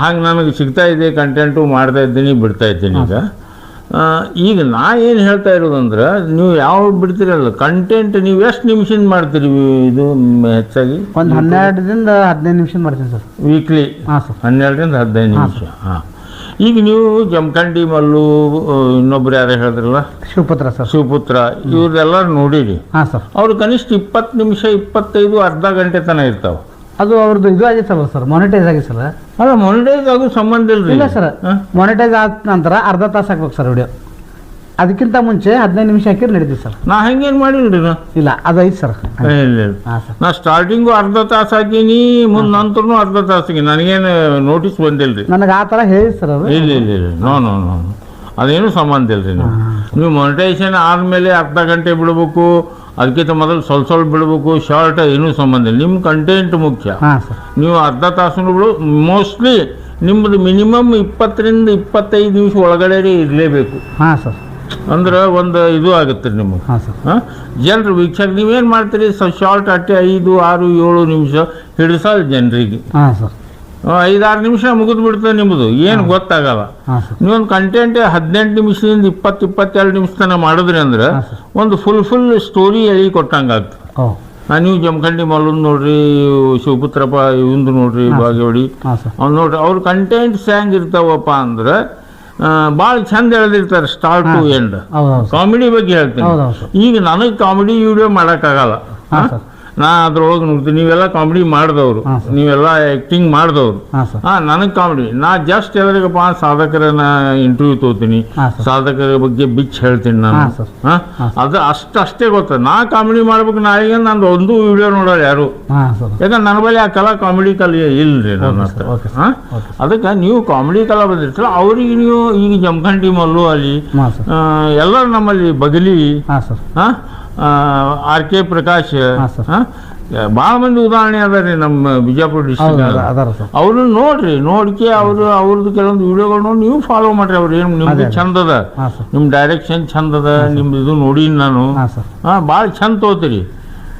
ಹಾಗೆ ನನಗೆ ಸಿಗ್ತಾ ಇದೆ ಕಂಟೆಂಟು ಮಾಡ್ತಾ ಇದ್ದೀನಿ ಬಿಡ್ತಾ ಇದ್ದೀನಿ ಈಗ. ಈಗ ನಾ ಏನು ಹೇಳ್ತಾ ಇರೋದಂದ್ರೆ ನೀವು ಯಾವ ಬಿಡ್ತೀರಲ್ಲ ಕಂಟೆಂಟ್ ನೀವು ಎಷ್ಟು ನಿಮಿಷದಿಂದ ಮಾಡ್ತೀರಿ ಇದು ಹೆಚ್ಚಾಗಿ? ಒಂದು ಹನ್ನೆರಡರಿಂದ ಹದಿನೈದು ನಿಮಿಷ ಮಾಡ್ತೀನಿ ಸರ್ ವೀಕ್ಲಿ ಹಾಂ ಸರ್ ಹನ್ನೆರಡರಿಂದ ಹದಿನೈದು ನಿಮಿಷ ಹಾಂ. ಈಗ ನೀವು ಜಮಖಂಡಿ ಮಲ್ಲು ಇನ್ನೊಬ್ರು ಯಾರು ಹೇಳಿದ್ರಲ್ಲ? ಶಿವಪುತ್ರ ಸರ್. ಶಿವಪುತ್ರ ಇವ್ರೆಲ್ಲ ನೋಡಿರಿ. ಹಾಂ ಸರ್. ಅವ್ರು ಕನಿಷ್ಠ ಇಪ್ಪತ್ತು ನಿಮಿಷ ಇಪ್ಪತ್ತೈದು ಅರ್ಧ ಗಂಟೆ ತನಕ ಇರ್ತಾವೆ. ಅದು ಅವ್ರದ್ದು ಇದು ಆಗಿತ್ತಲ್ಲ ಸರ್ ಮೊನಿಟೈಸ್ ಆಗಿ ಸರ್ ಅಲ್ಲ ಮೊನಿಟೈಸ್ ಆಗೋ ಸಂಬಂಧ ಇಲ್ರಿ. ಇಲ್ಲ ಸರ್ ಮೊನಿಟೈಸ್ ಮಾನಿಟೈಸ್ ಆದ ನಂತರ ಅರ್ಧ ತಾಸು ಹಾಕ್ಬೇಕು ಸರ್ ವಿಡಿಯೋ ಅದಕ್ಕಿಂತ ಮುಂಚೆ ಹದಿನೈದು ನಿಮಿಷ ಹಾಕಿದ್ರೆ ನಡೀತೀವಿ ಸರ್. ನಾ ಹಂಗೇನು ಮಾಡಿಲ್ರಿ ನಾ ಇಲ್ಲ ಅದು ಐತೆ ಸರ್. ಇಲ್ಲ ಇಲ್ಲ. ಹಾಂ ಸರ್. ನಾ ಸ್ಟಾರ್ಟಿಂಗು ಅರ್ಧ ತಾಸು ಹಾಕೀನಿ ಮುಂದೆ ನಂತರನು ಅರ್ಧ ತಾಸು ಹಾಕಿ ನನಗೇನು ನೋಟಿಸ್ ಬಂದಿಲ್ರಿ. ನನಗೆ ಆ ಥರ ಹೇಳಿ ಸರ್ ಅದು. ಇಲ್ಲ ಇಲ್ಲ ಇಲ್ಲ. ನೋ ನೋ ನೋ ಅದೇನು ಸಂಬಂಧ ಇಲ್ರಿ ನೀವು ನೀವು ಮೊನಿಟೈಸೇಷನ್ ಆದಮೇಲೆ ಅರ್ಧ ಗಂಟೆ ಬಿಡಬೇಕು ಅದಕ್ಕಿಂತ ಮೊದಲು ಸ್ವಲ್ಪ ಸ್ವಲ್ಪ ಬಿಡಬೇಕು ಶಾರ್ಟ್ ಏನೂ ಸಂಬಂಧ ಇಲ್ಲ. ನಿಮ್ಮ ಕಂಟೆಂಟ್ ಮುಖ್ಯ. ಹಾಂ ಸರ್. ನೀವು ಅರ್ಧ ತಾಸು ಬಿಡು. ಮೋಸ್ಟ್ಲಿ ನಿಮ್ಮದು ಮಿನಿಮಮ್ ಇಪ್ಪತ್ತರಿಂದ ಇಪ್ಪತ್ತೈದು ನಿಮಿಷ ಒಳಗಡೆ ಇರಲೇಬೇಕು. ಹಾಂ ಸರ್. ಅಂದ್ರೆ ಒಂದು ಇದು ಆಗುತ್ತೆ ನಿಮಗೆ. ಹಾಂ ಜನರು ವೀಕ್ಷಕ ನೀವೇನು ಮಾಡ್ತೀರಿ? ಸ ಶಾರ್ಟ್ ಅಟ್ಟೆ ಐದು ಆರು ಏಳು ನಿಮಿಷ ಹಿಡಿಸೋದು ಜನರಿಗೆ. ಹಾಂ ಸರ್. ಐದಾರು ನಿಮಿಷ ಮುಗಿದು ಬಿಡ್ತದೆ ನಿಮ್ಮದು ಏನು ಗೊತ್ತಾಗಲ್ಲ. ನೀವೊಂದು ಕಂಟೆಂಟ್ ಹದಿನೆಂಟು ನಿಮಿಷದಿಂದ ಇಪ್ಪತ್ತು ಇಪ್ಪತ್ತೆರಡು ನಿಮಿಷ ತನಕ ಮಾಡಿದ್ರಿ ಅಂದ್ರೆ ಒಂದು ಫುಲ್ ಫುಲ್ ಸ್ಟೋರಿ ಹೇಳಿ ಕೊಟ್ಟಂಗಾಗ್ತದೆ. ಹಾಂ ನೀವು ಜಮಖಂಡಿ ಮಲ್ಲೂನ್ ನೋಡ್ರಿ ಶಿವಪುತ್ರಪ್ಪ ಇವಂದು ನೋಡ್ರಿ ಬಾಗೇವಾಡಿ. ಅವ್ನು ನೋಡ್ರಿ ಅವ್ರ ಕಂಟೆಂಟ್ಸ್ ಹೆಂಗೆ ಇರ್ತಾವಪ್ಪ ಅಂದ್ರೆ ಭಾಳ ಚಂದ ಎಳೆದಿರ್ತಾರೆ ಸ್ಟಾರ್ಟ್ ಟು ಎಂಡ್. ಕಾಮಿಡಿ ಬಗ್ಗೆ ಹೇಳ್ತೀನಿ. ಈಗ ನನಗೆ ಕಾಮಿಡಿ ವಿಡಿಯೋ ಮಾಡೋಕ್ಕಾಗಲ್ಲ. ನಾ ಅದ್ರೊಳಗೆ ನೋಡ್ತೀನಿ. ನೀವೆಲ್ಲ ಕಾಮಿಡಿ ಮಾಡಿದವರು. ನೀವೆಲ್ಲ ಆ್ಯಕ್ಟಿಂಗ್ ಮಾಡಿದವರು. ಹಾಂ ನನಗೆ ಕಾಮಿಡಿ ನಾ ಜಸ್ಟ್ ಎಲ್ಲರಿಗಪ್ಪ ಸಾಧಕರನ್ನ ಇಂಟರ್ವ್ಯೂ ತೋತೀನಿ. ಸಾಧಕರ ಬಗ್ಗೆ ಬಿಚ್ ಹೇಳ್ತೀನಿ ನಾನು. ಹಾಂ ಅದು ಅಷ್ಟು ಅಷ್ಟೇ ಗೊತ್ತ. ನಾ ಕಾಮಿಡಿ ಮಾಡ್ಬೇಕು ನಾಳೆಗೆ ನಂದು ಒಂದು ವಿಡಿಯೋ ನೋಡೋರು ಯಾರು? ಯಾಕಂದ್ರೆ ನನ್ನ ಬಳಿ ಆ ಕಲಾ ಕಾಮಿಡಿ ಕಲೆ ಇಲ್ರಿ ನನ್ನ ಹತ್ರ. ಹಾಂ? ಅದಕ್ಕೆ ನೀವು ಕಾಮಿಡಿ ಕಲಾ ಬಂದಿರ್ತೀರ ಅವ್ರಿಗೆ ನೀವು ಈಗ ಜಮಖಂಡಿ ಮಲ್ಲು ಅಲ್ಲಿ ಎಲ್ಲರೂ ನಮ್ಮಲ್ಲಿ ಬಗಲಿ ಹಾಂ? ಆರ್ ಕೆ ಪ್ರಕಾಶ್ ಭಾಳ ಮಂದಿ ಉದಾಹರಣೆ ರೀ ನಮ್ಮ ಬಿಜಾಪುರ ಡಿಸ್ಟ್ರಿಕ್ಟ್ ಅವ್ರು ನೋಡ್ರಿ ನೋಡ್ಕೆ ಅವರು ಅವ್ರದ್ದು ಕೆಲವೊಂದು ವಿಡಿಯೋಗಳು ನೋಡಿ ನೀವು ಫಾಲೋ ಮಾಡ್ರಿ ಅವ್ರು ಏನು ನಿಮ್ದು ಚಂದದ ಚಂದ ಅದ. ನಿಮ್ಮ ಡೈರೆಕ್ಷನ್ ಚಂದದ ಅದ ನಿಮ್ದು ಇದು ನೋಡೀನಿ ನಾನು. ಹಾಂ ಭಾಳ ಚಂದ ತಗೋತೀರಿ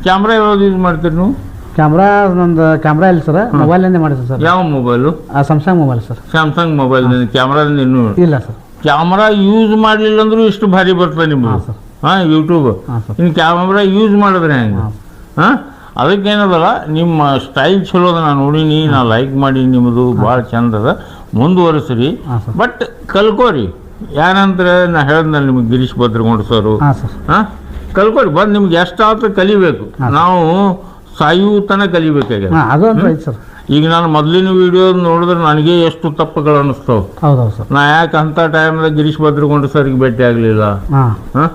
ಕ್ಯಾಮ್ರಾ ಯಾವ್ದು ಯೂಸ್ ಮಾಡ್ತೀರಿ ನೀವು? ಕ್ಯಾಮ್ರಾ ನಂದು ಕ್ಯಾಮ್ರಾ ಇಲ್ಲ ಸರ್. ಮೊಬೈಲಿಂದ ಮಾಡಿದ್ರು ಸರ್. ಯಾವ ಮೊಬೈಲು ಆ Samsung mobile sir. Samsung mobile ಕ್ಯಾಮ್ರಾದಿಂದ ಇನ್ನೂ. ಇಲ್ಲ ಸರ್. ಕ್ಯಾಮ್ರಾ ಯೂಸ್ ಮಾಡಲಿಲ್ಲ ಅಂದ್ರೂ ಇಷ್ಟು ಭಾರಿ ಬರ್ತದೆ ನಿಮ್ಮ ಸರ್. ಹಾಂ ಯೂಟ್ಯೂಬ್ ಇನ್ನು ಕ್ಯಾಮ್ರಾ ಯೂಸ್ ಮಾಡಿದ್ರೆ ಹೆಂಗೆ? ಹಾಂ. ಅದಕ್ಕೇನದಲ್ಲ ನಿಮ್ಮ ಸ್ಟೈಲ್ ಚಲೋ ಅದ ನಾನು ನೋಡೀನಿ ನಾ ಲೈಕ್ ಮಾಡಿ ನಿಮ್ಮದು ಭಾಳ ಚಂದ ಅದ. ಮುಂದುವರಿಸ್ರಿ. ಬಟ್ ಕಲ್ಕೋರಿ. ಏನಂದ್ರೆ ನಾ ಹೇಳಿದ್ನಲ್ಲ ನಿಮ್ಗೆ ಗಿರೀಶ್ ಭದ್ರಗೊಂಡು ಸರು. ಹಾಂ ಕಲ್ಕೋರಿ ಬಂದು ನಿಮ್ಗೆ ಎಷ್ಟಾದ್ರೂ ಕಲಿಬೇಕು. ನಾವು ಸಾಯುತನ ಕಲಿಬೇಕಾಗ್ಯದ. ಐತೆ ಸರ್ ಈಗ ನಾನು ಮೊದಲಿನ ವಿಡಿಯೋ ನೋಡಿದ್ರೆ ನನಗೆ ಎಷ್ಟು ತಪ್ಪುಗಳು ಅನ್ನಿಸ್ತಾವೆ ನಾ ಯಾಕೆ ಅಂಥ ಟೈಮ್ದಾಗ ಗಿರೀಶ್ ಭದ್ರಗೊಂಡು ಸರ್ಗೆ ಭೇಟಿ ಆಗಲಿಲ್ಲ? ಹಾಂ?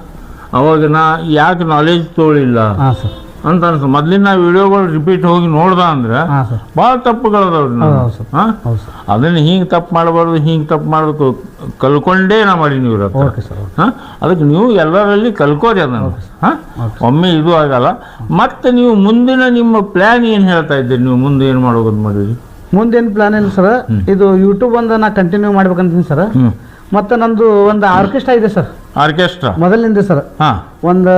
ಅವಾಗ ನಾ ಯಾಕೆ ನಾಲೆಜ್ ಹಾಂ ಸರ್. ಅಂತ ಅನ್ಸ. ಮೊದ್ಲಿನ ವಿಡಿಯೋಗಳು ರಿಪೀಟ್ ಹೋಗಿ ನೋಡ್ದ ಅಂದ್ರೆ ಹಾಂ ಸರ್. ಭಾಳ ತಪ್ಪುಗಳದಾವ್ರಿ ಹೌದು, ಹೌದು ಸರ್. ಹಾಂ? ಹೌದು ಸರ್. ಅದನ್ನ ಹಿಂಗೆ ತಪ್ಪು ಮಾಡಬಾರ್ದು ಹಿಂಗೆ ತಪ್ಪು ಮಾಡಬೇಕು. ಕಲ್ಕೊಂಡೇ ನಾ ಮಾಡೀನಿ ಇವ್ರ ಹತ್ರ. ಓಕೆ ಸರ್ ಹಾಂ? ಅದಕ್ಕೆ ನೀವು ಎಲ್ಲರಲ್ಲಿ ಕಲ್ಕೋರಿ ಅದನ್ನು. ಹಾಂ? ಒಮ್ಮೆ ಇದು ಆಗಲ್ಲ. ಮತ್ತೆ ನೀವು ಮುಂದಿನ ನಿಮ್ಮ ಪ್ಲ್ಯಾನ್ ಏನು ಹೇಳ್ತಾ ಇದ್ದೀರಿ? ನೀವು ಮುಂದೆ ಏನು ಮಾಡೋದು ಮಾಡಿರಿ ಮುಂದೇನು ಪ್ಲಾನ್ ಇಲ್ಲ ಸರ್? ಇದು ಯೂಟ್ಯೂಬ್ ಒಂದು ನಾ ಕಂಟಿನ್ಯೂ ಮಾಡ್ಬೇಕಂತೀನಿ ಸರ್. ಮತ್ತೆ ಮತ್ತು ನಂದು ಒಂದು ಆರ್ಕೆಸ್ಟ್ರಾ ಇದೆ ಸರ್. ಆರ್ಕೆಸ್ಟ್ರಾ? ಮೊದಲಿಂದ ಸರ್. ಹಾಂ. ಒಂದು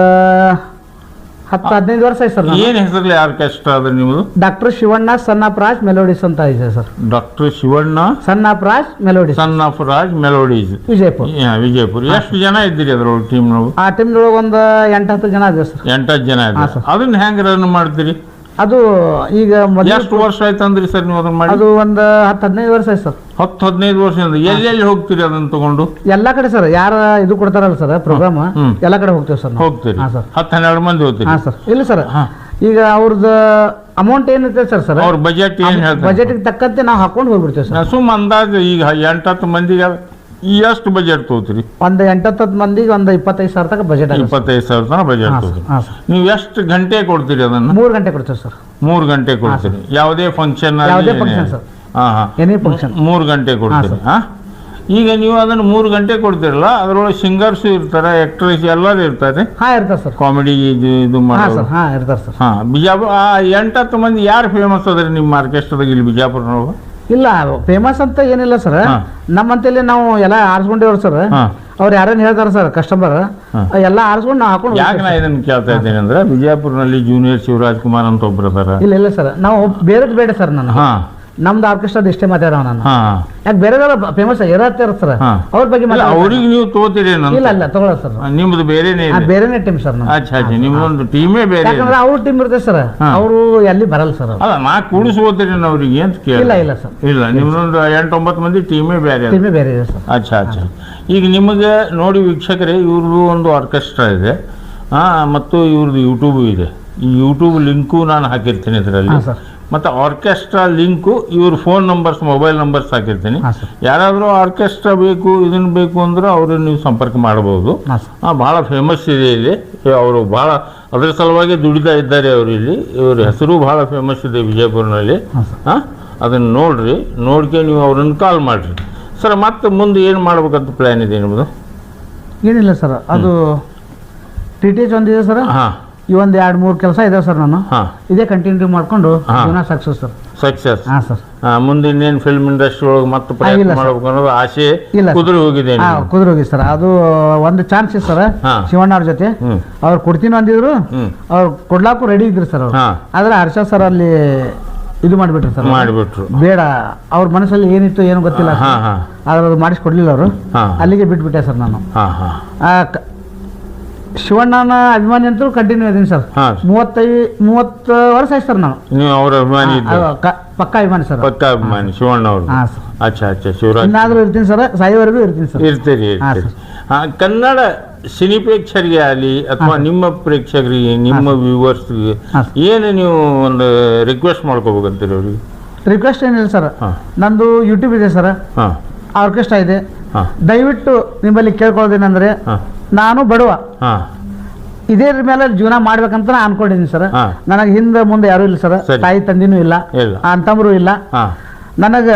ಹತ್ತು ಹದಿನೈದು ವರ್ಷ ಆಯ್ತು ಸರ್ ಏನು ಹೆಸರಲ್ಲಿ ಆರ್ಕೆಸ್ಟ್ರಾ ಅದು ನಿಮ್ಮದು doctor Shivanna son of Raj melodies ಅಂತ ಇದೆ sir. Doctor Shivanna son of Raj melodies. Son of Raj melodies Vijayapura. Vijayapura ಎಷ್ಟು ಜನ ಇದ್ದೀರಿ ಅದ್ರೊಳಗೆ ಟೀಮ್ ನಾವು ಆ ಟೈಮ್ನೊಳಗೆ ಒಂದು ಎಂಟು ಹತ್ತು ಜನ ಇದೆ ಸರ್. ಎಂಟತ್ತು ಜನ ಇದ್ದಾರೆ. ಸರ್. ಅದನ್ನ ಹೆಂಗೆ ರನ್ ಮಾಡ್ತೀರಿ? ಅದು ಈಗ ಎಷ್ಟು ವರ್ಷ ಆಯ್ತು ಅಂದ್ರಿ ಸರ್ ನೀವು ಅದನ್ನ ಮಾಡಿ? ಅದು ಒಂದು ಹತ್ತು ಹದಿನೈದು ವರ್ಷ ಆಯ್ತು ಸರ್. ಹತ್ತು ಹದಿನೈದು ವರ್ಷದಿಂದ ಎಲ್ಲೆಲ್ಲಿ ಹೋಗ್ತೀರಿ ಅದನ್ನ ತಗೊಂಡು? ಎಲ್ಲಾ ಕಡೆ ಸರ್ ಯಾರ ಇದು ಕೊಡ್ತಾರಲ್ಲ ಸರ್ ಪ್ರೋಗ್ರಾಮ್ ಎಲ್ಲಾ ಕಡೆ ಹೋಗ್ತೇವೆ ಸರ್ ಹೋಗ್ತೀವಿ ಹೋಗ್ತೀರಿ. ಹಾಂ ಸರ್. ಹತ್ತು ಹನ್ನೆರಡು ಮಂದಿ ಹೋಗ್ತೀವಿ ಹಾಂ ಸರ್. ಇಲ್ಲ ಸರ್ ಈಗ ಅವ್ರದ್ದು ಅಮೌಂಟ್ ಏನಿರ್ತದೆ ಸರ್ ಸರ್? ಅವ್ರ ಬಜೆಟ್ ಏನು ಹೇಳ್ತಾರೆ? ಬಜೆಟ್ಗೆ ತಕ್ಕಂತೆ ನಾವು ಹಾಕೊಂಡು ಹೋಗ್ಬಿಡ್ತೇವೆ ಸರ್. ಸುಮ್ಮ ಅಂದಾಜು ಈಗ ಎಂಟತ್ತು ಮಂದಿಗೆ ಎಷ್ಟು ಬಜೆಟ್ ತಗೋತೀರಿ ಒಂದು ಎಂಟತ್ತು ಮಂದಿಗೆ ಒಂದು ಇಪ್ಪತ್ತೈದು ಸಾವಿರ ತನಕ ಬಜೆಟ್ ಇಪ್ಪತ್ತೈದು ಸಾವಿರ ತನಕ ಬಜೆಟ್ ತಗೋತೀರಿ ಹಾಂ ಸರ್. ನೀವು ಎಷ್ಟು ಗಂಟೆ ಕೊಡ್ತೀರಿ ಅದನ್ನ? ಮೂರು ಗಂಟೆ ಕೊಡ್ತೀವಿ ಸರ್. ಮೂರು ಗಂಟೆ ಕೊಡ್ತೀರಿ. ಯಾವುದೇ ಫಂಕ್ಷನ್ ಯಾವುದೇ ಫಂಕ್ಷನ್ ಸರ್. ಹಾಂ ಹಾಂ. ಎನಿ ಫಂಕ್ಷನ್ ಮೂರು ಗಂಟೆ ಕೊಡ್ತೀರಿ. ಹಾಂ? ಈಗ ನೀವು ಅದನ್ನು ಮೂರು ಗಂಟೆ ಕೊಡ್ತೀರಲ್ಲ ಅದರೊಳಗೆ ಸಿಂಗರ್ಸು ಇರ್ತಾರೆ ಆ್ಯಕ್ಟ್ರೆಸ್ ಎಲ್ಲರೂ ಇರ್ತಾರೆ. ಹಾಂ ಇರ್ತಾರೆ ಸರ್. ಕಾಮಿಡಿ ಇದು ಇದು ಹಾಂ ಇರ್ತಾರೆ ಸರ್. ಹಾಂ ಬಿಜಾಪುರ ಎಂಟತ್ತು ಮಂದಿ ಯಾರು ಫೇಮಸ್ ಅದ್ರಿ ನಿಮ್ಮ ಆರ್ಕೆಸ್ಟ್ರಾದಾಗ ಇಲ್ಲಿ ಬಿಜಾಪುರನೊಳಗೆ? ಇಲ್ಲ ಫೇಮಸ್ ಅಂತ ಏನಿಲ್ಲ ಸರ್. ನಮ್ಮಂತಲ್ಲಿ ನಾವು ಎಲ್ಲ ಆರಿಸ್ಕೊಂಡಿವ್ರು ಸರ್ ಅವ್ರು ಯಾರೇನು ಹೇಳ್ತಾರೆ ಸರ್ ಕಸ್ಟಮರ್. ಎಲ್ಲ ಆರಿಸ್ಕೊಂಡು ನಾವು ಹಾಕೊಂಡು ಯಾಕೆ ನಾ ಇದನ್ನು ಕೇಳ್ತಾ ಇದ್ದೀನಿ ಅಂದ್ರೆ ವಿಜಯಪುರನಲ್ಲಿ ಜೂನಿಯರ್ ಶಿವರಾಜ್ ಕುಮಾರ್ ಅಂತ ಒಬ್ರು ಅದಾರ ಇಲ್ಲ ಇಲ್ಲ ಸರ್ ನಾವು ಬೇರೆ ಬೇಡ ಸರ್ ನಾನು. ನಮ್ದು ಆರ್ಕೆಸ್ಟ್ರಾದ ಇಷ್ಟೇ ಮಾತಾಡೋ ನಾನು ಯಾಕೆ ಬೇರೆದೆಲ್ಲ ಫೇಮಸ್ ಇರತ್ತೆ ಸರ್. ಅವ್ರ ಬಗ್ಗೆ ಅವ್ರಿಗೆ ನೀವು ತಗೋತೀರಿ ಇಲ್ಲ ಇಲ್ಲ ತಗೊಳ್ಳೋ ಸರ್ ನಿಮ್ದು ಬೇರೆನೇ ಬೇರೆನೇ ಟೀಮ್ ಸರ್ ಅಚ್ಚಾ ಅಚ್ಚಾ ನಿಮ್ದೊಂದು ಟೀಮೇ ಬೇರೆ. ಯಾಕಂದ್ರೆ ಅವ್ರ ಟೀಮ್ ಇರುತ್ತೆ ಸರ್. ಅವರು ಎಲ್ಲಿ ಬರಲ್ಲ ಸರ್. ಅಲ್ಲ ನಾ ಕೂಡಿಸ್ಕೋತೀರಿ ಅವ್ರಿಗೆ ಅಂತ ಕೇಳಿ ಇಲ್ಲ ಇಲ್ಲ ಸರ್ ಇಲ್ಲ ನಿಮ್ದೊಂದು ಎಂಟೊಂಬತ್ತು ಮಂದಿ ಟೀಮೇ ಬೇರೆ. ಟೀಮೇ ಬೇರೆ ಇದೆ ಸರ್ ಅಚ್ಚಾ ಅಚ್ಚಾ. ಈಗ ನಿಮಗೆ ನೋಡಿ ವೀಕ್ಷಕರೇ ಇವ್ರದ್ದು ಒಂದು ಆರ್ಕೆಸ್ಟ್ರಾ ಇದೆ. ಮತ್ತು ಇವ್ರದ್ದು ಯೂಟ್ಯೂಬ್ ಇದೆ. ಈ ಯೂಟ್ಯೂಬ್ ಲಿಂಕು ನಾನು ಹಾಕಿರ್ತೀನಿ ಇದರಲ್ಲಿ. ಸರ್ ಮತ್ತು ಆರ್ಕೆಸ್ಟ್ರಾ ಲಿಂಕು ಇವ್ರ ಫೋನ್ ನಂಬರ್ಸ್ ಮೊಬೈಲ್ ನಂಬರ್ಸ್ ಹಾಕಿರ್ತೀನಿ. ಯಾರಾದರೂ ಆರ್ಕೆಸ್ಟ್ರಾ ಬೇಕು ಇದನ್ನು ಬೇಕು ಅಂದ್ರೆ ಅವ್ರನ್ನ ನೀವು ಸಂಪರ್ಕ ಮಾಡ್ಬೋದು. ಭಾಳ ಫೇಮಸ್ ಇದೆ ಇಲ್ಲಿ. ಅವರು ಭಾಳ ಅದರ ಸಲುವಾಗಿ ದುಡಿತಾ ಇದ್ದಾರೆ ಅವರು ಇಲ್ಲಿ. ಇವ್ರ ಹೆಸರು ಭಾಳ ಫೇಮಸ್ ಇದೆ ವಿಜಯಪುರನಲ್ಲಿ. ಹಾಂ ಅದನ್ನು ನೋಡಿರಿ. ನೋಡ್ಕೆ ನೀವು ಅವ್ರನ್ನ ಕಾಲ್ ಮಾಡಿರಿ. ಸರ್ ಮತ್ತೆ ಮುಂದೆ ಏನು ಮಾಡ್ಬೇಕಂತ ಪ್ಲ್ಯಾನ್ ಇದೆ ನಿಮ್ಮದು ಏನಿಲ್ಲ ಸರ್. ಅದು ಟಿ ಟಿ ಎಚ್ ಒಂದಿದೆ ಸರ್? ಹಾಂ. ಈ ಒಂದು ಎರಡು ಮೂರು ಕೆಲಸ ಇದೆ ಸರ್ ನಾನು. ಹಾಂ. ಇದೇ ಕಂಟಿನ್ಯೂ ಮಾಡ್ಕೊಂಡು ಹಾ. ಜೀವನ ಸಕ್ಸಸ್ ಸರ್. ಸಕ್ಸಸ್ ಹಾಂ ಸರ್. ಮುಂದೆ ಇನ್ನೇನು ಫಿಲ್ಮ್ ಇಂಡಸ್ಟ್ರಿ ಒಳಗೆ ಮತ್ತೆ ಇಲ್ಲ ಪ್ರಯತ್ನ ಸರ್. ಮಾಡ್ಬೇಕು ಅನ್ನೋದು ಆಸೆ ಇಲ್ಲ ಸರ್. ಕುದುರೆ ಹೋಗಿದೆ ಹಾಂ ನಿಮ್ಗೆ. ಕುದುರೆ ಹೋಗಿ ಸರ್. ಅದು ಒಂದು ಚಾನ್ಸ್ ಇದೆ ಸರ್. ಹಾ. ಶಿವಣ್ಣ ಅವ್ರ ಜೊತೆ. ಹ್ಮ್. ಅವ್ರು ಕೊಡ್ತೀನಿ ಅಂದಿದ್ರು. ಹ್ಮ್. ಅವ್ರು ಕೊಡ್ಲಾಕು ರೆಡಿ ಇದ್ರು ಸರ್ ಅವ್ರು. ಹಾಂ. ಆದ್ರೆ ಹರ್ಷ ಸರ್ ಅಲ್ಲಿ ಇದು ಮಾಡಿಬಿಟ್ರು ಸರ್. ಮಾಡಿಬಿಟ್ರು. ಬೇಡ. ಅವ್ರ ಮನಸ್ಸಲ್ಲಿ ಏನಿತ್ತು ಏನು ಗೊತ್ತಿಲ್ಲ. ಹಾಂ ಹಾಂ. ಆದ್ರೆ ಅದು ಮಾಡಿಸ್ಕೊಡ್ಲಿಲ್ಲ ಅವರು. ಹಾಂ. ಅಲ್ಲಿಗೆ ಬಿಟ್ಬಿಟ್ಟೆ ಸರ್ ನಾನು. ಹಾಂ ಹಾಂ. ಆ, ಕ- ಶಿವಣ್ಣನ ಅಭಿಮಾನಿ ಅಂತೂ ಕಂಟಿನ್ಯೂ ಇದೀನಿ ಸರ್ ಹಾಂ. ಮೂವತ್ತೈದು ಮೂವತ್ತು ವರ್ಷ ಆಯ್ತು ಸರ್ ನಾನು. ನೀವು ಅವ್ರ ಅಭಿಮಾನಿ ಇದ್ದ ಆ, ಕ- ಪಕ್ಕಾ ಅಭಿಮಾನಿ ಸರ್ ಪಕ್ಕ ಅಭಿಮಾನಿ ಶಿವಣ್ಣ ಅವರು ಹಾಂ ಸರ್ ಅಚ್ಚಾ ಅಚ್ಚಾ ಶಿವರಾಜ್. ಇನ್ನಾದ್ರೂ ಇರ್ತೀನಿ ಸರ್ ಸಾಯಿವರೆಗೂ ಇರ್ತೀನಿ ಸರ್ ಇರ್ತೀರಿ ಹಾಂ, ಇರ್ತೀರಿ. ಹಾಂ ಕನ್ನಡ ಸಿನಿ ಪ್ರೇಕ್ಷಕರಿಗೆ ಆಗಲಿ ಅಥವಾ ನಿಮ್ಮ ಪ್ರೇಕ್ಷಕರಿಗೆ ನಿಮ್ಮ ವ್ಯೂವರ್ಸ್ಗೆ ಹಾಂ. ಏನು ನೀವು ಒಂದು ರಿಕ್ವೆಸ್ಟ್ ಮಾಡ್ಕೋಬೇಕಂತೀರಿ ಅವ್ರಿಗೆ? ರಿಕ್ವೆಸ್ಟ್ ಏನಿಲ್ಲ ಸರ್ ಹಾಂ. ನಂದು ಯೂಟ್ಯೂಬ್ ಇದೆ ಸರ್ ಹಾಂ. ಆರ್ಕೆಸ್ಟ್ರಾ ಇದೆ. ಹಾಂ. ದಯವಿಟ್ಟು ನಿಮ್ಮಲ್ಲಿ ಕೇಳ್ಕೊಳ್ಳೋದೇನಂದ್ರೆ ಹಾಂ. ನಾನು ಬಡವ. ಹಾಂ. ಇದೇ ಮೇಲೆ ಜೀವನ ಮಾಡ್ಬೇಕಂತ ನಾನು ಅನ್ಕೊಂಡಿದ್ದೀನಿ ಸರ್. ಹಾಂ. ನನಗೆ ಹಿಂದೆ ಮುಂದೆ ಯಾರೂ ಇಲ್ಲ ಸರ್. ಸರಿ. ತಾಯಿ ತಂದಿನೂ ಇಲ್ಲ. ಇಲ್ಲ. ಅಂತಂಬರು ಇಲ್ಲ. ಹಾಂ. ನನಗೆ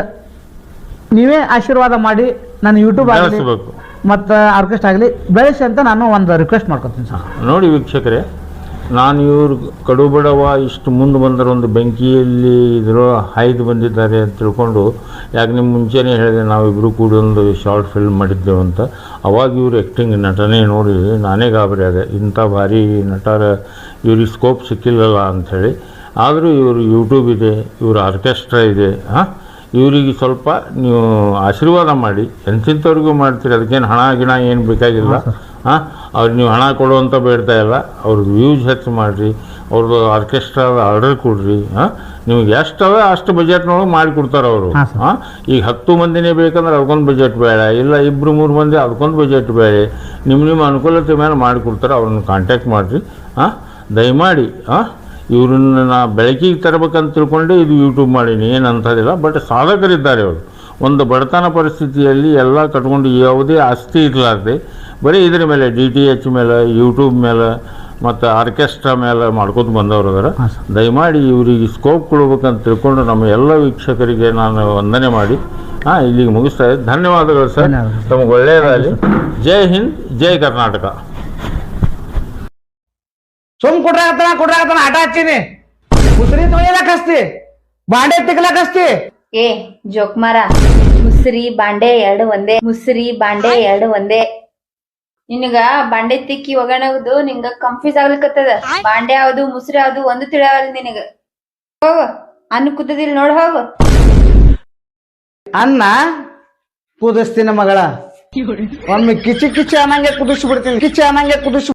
ನೀವೇ ಆಶೀರ್ವಾದ ಮಾಡಿ ನಾನು ಯೂಟ್ಯೂಬ್ ಆಗಲಿ ಬೆಳೆಸ್ಬೇಕು. ಮತ್ತು ಆರ್ಕೆಸ್ಟ್ ಆಗಲಿ ಬೆಳೆಸಿ ಅಂತ ನಾನು ಒಂದು ರಿಕ್ವೆಸ್ಟ್ ಮಾಡ್ಕೊತೀನಿ ಸರ್. ನೋಡಿ ವೀಕ್ಷಕರೇ ನಾನು ಇವರು ಕಡುಬಡವ ಇಷ್ಟು ಮುಂದೆ ಬಂದರ ಒಂದು ಬೆಂಕಿಯಲ್ಲಿ ಇದ್ರು ಹಾಯ್ದು ಬಂದಿದ್ದಾರೆ ಅಂತ ತಿಳ್ಕೊಂಡು ಯಾಕೆ ನಿಮ್ಮ ಮುಂಚೆನೇ ಹೇಳಿದೆ ನಾವಿಬ್ಬರು ಕೂಡ ಒಂದು ಶಾರ್ಟ್ ಫಿಲ್ಮ್ ಮಾಡಿದ್ದೆವು ಅಂತ. ಅವಾಗ ಇವರು ಆ್ಯಕ್ಟಿಂಗ್ ನಟನೆ ನೋಡಿ ನಾನೇ ಗಾಬರಿ ಆದೆ. ಇಂಥ ಭಾರಿ ನಟರ ಇವ್ರಿಗೆ ಸ್ಕೋಪ್ ಸಿಕ್ಕಿಲ್ಲಲ್ಲ ಅಂಥೇಳಿ. ಆದರೂ ಇವರು ಯೂಟ್ಯೂಬ್ ಇದೆ ಇವ್ರ ಆರ್ಕೆಸ್ಟ್ರಾ ಇದೆ ಹಾಂ? ಇವರಿಗೆ ಸ್ವಲ್ಪ ನೀವು ಆಶೀರ್ವಾದ ಮಾಡಿ. ಎಂತಿಂಥವ್ರಿಗೂ ಮಾಡ್ತೀರಿ? ಅದಕ್ಕೇನು ಹಣ ಗಿಣ ಏನು ಬೇಕಾಗಿಲ್ಲ. ಹಾಂ? ಅವ್ರಿಗೆ ನೀವು ಹಣ ಕೊಡುವಂತ ಬೇಡ್ತಾ ಇಲ್ಲ. ಅವ್ರದ್ದು ವ್ಯೂಸ್ ಹೆಚ್ಚು ಮಾಡಿರಿ. ಅವ್ರದ್ದು ಆರ್ಕೆಸ್ಟ್ರಾದ ಆರ್ಡರ್ ಕೊಡ್ರಿ ಹಾಂ? ನಿಮ್ಗೆ ಎಷ್ಟು ಅವ ಅಷ್ಟು ಬಜೆಟ್ನೊಳಗೆ ಮಾಡಿ ಕೊಡ್ತಾರೆ ಅವರು. ಹಾಂ, ಈಗ ಹತ್ತು ಮಂದಿನೇ ಬೇಕಂದ್ರೆ ಅದಕ್ಕೊಂದು ಬಜೆಟ್ ಬೇಡ. ಇಲ್ಲ ಇಬ್ಬರು ಮೂರು ಮಂದಿ ಅದಕ್ಕೊಂದು ಬಜೆಟ್ ಬೇಡ ನಿಮ್ಮ ನಿಮ್ಮ ಅನುಕೂಲತೆ ಮೇಲೆ ಮಾಡಿಕೊಡ್ತಾರೆ ಅವ್ರನ್ನ ಕಾಂಟ್ಯಾಕ್ಟ್ ಮಾಡಿರಿ ಹಾಂ? ದಯಮಾಡಿ ಹಾಂ? ಇವ್ರನ್ನ ನಾ ಬೆಳಕಿಗೆ ತರಬೇಕಂತ ತಿಳ್ಕೊಂಡೆ ಇದು ಯೂಟ್ಯೂಬ್ ಮಾಡೀನಿ ಏನು ಅಂಥದ್ದಿಲ್ಲ. ಬಟ್ ಸಾಧಕರಿದ್ದಾರೆ ಅವರು. ಒಂದು ಬಡತನ ಪರಿಸ್ಥಿತಿಯಲ್ಲಿ ಎಲ್ಲ ಕಟ್ಕೊಂಡು ಯಾವುದೇ ಆಸ್ತಿ ಇರಲಾರ್ದೆ ಬರೀ ಇದ್ರ ಮೇಲೆ ಡಿ ಟಿ ಎಚ್ ಮೇಲೆ ಯೂಟ್ಯೂಬ್ ಮೇಲೆ ಮತ್ತು ಆರ್ಕೆಸ್ಟ್ರಾ ಮೇಲೆ ಮಾಡ್ಕೊತ ಬಂದವರು ಅದರ ದಯಮಾಡಿ ಇವರಿಗೆ ಸ್ಕೋಪ್ ಕೊಡ್ಬೇಕಂತ ತಿಳ್ಕೊಂಡು ನಮ್ಮ ಎಲ್ಲ ವೀಕ್ಷಕರಿಗೆ ನಾನು ವಂದನೆ ಮಾಡಿ. ಹಾಂ ಇಲ್ಲಿಗೆ ಮುಗಿಸ್ತಾ ಇದ್ದೆ ಧನ್ಯವಾದಗಳು ಸರ್. ತಮಗೆ ಒಳ್ಳೆಯದಾಗಲಿ. ಜೈ ಹಿಂದ್ ಜೈ ಕರ್ನಾಟಕ. ಸುಮ್ ಕುಡ್ರಾಗತ್ತಾನ ಕುಡ್ರಾಗತ್ತಾನ ಆಟ ಹಚ್ಚಿನಿ. ಮುಸ್ರಿ ತೊಳಿಲಕ್ ಹಸ್ತಿ ಬಾಂಡೆ ತಿಕ್ಲಕ್ ಹಸ್ತಿ ಏ ಜೋಕ್ಮಾರ ಮುಸ್ರಿ ಬಾಂಡೆ ಎರಡು ಒಂದೇ. ಮುಸ್ರಿ ಬಾಂಡೆ ಎರಡು ಒಂದೇ. ನಿನಗ ಬಾಂಡೆ ತಿಕ್ಕಿ ಒಗಣದು ನಿಂಗ ಕನ್ಫ್ಯೂಸ್ ಆಗ್ಲಿಕತ್ತದ. ಬಾಂಡೆ ಯಾವ್ದು, ಮುಸ್ರಿ ಯಾವ್ದು ಒಂದು ತಿಳಿಯವಲ್ಲ ನಿನಗ. ಹೋಗ, ಅನ್ನ ಕುದ್ದದಿಲ್ ನೋಡ್ ಹೋಗು. ಅನ್ನ ಕುದಿಸ್ತೀನಿ ಮಗಳ. ಒಮ್ಮೆ ಕಿಚಿ ಕಿಚಿ ಅನ್ನಂಗೆ ಕುದಿಸ್ಬಿಡ್ತೀನಿ. ಕಿಚಿ ಅನ್ನಂಗೆ ಕುದಿಸ್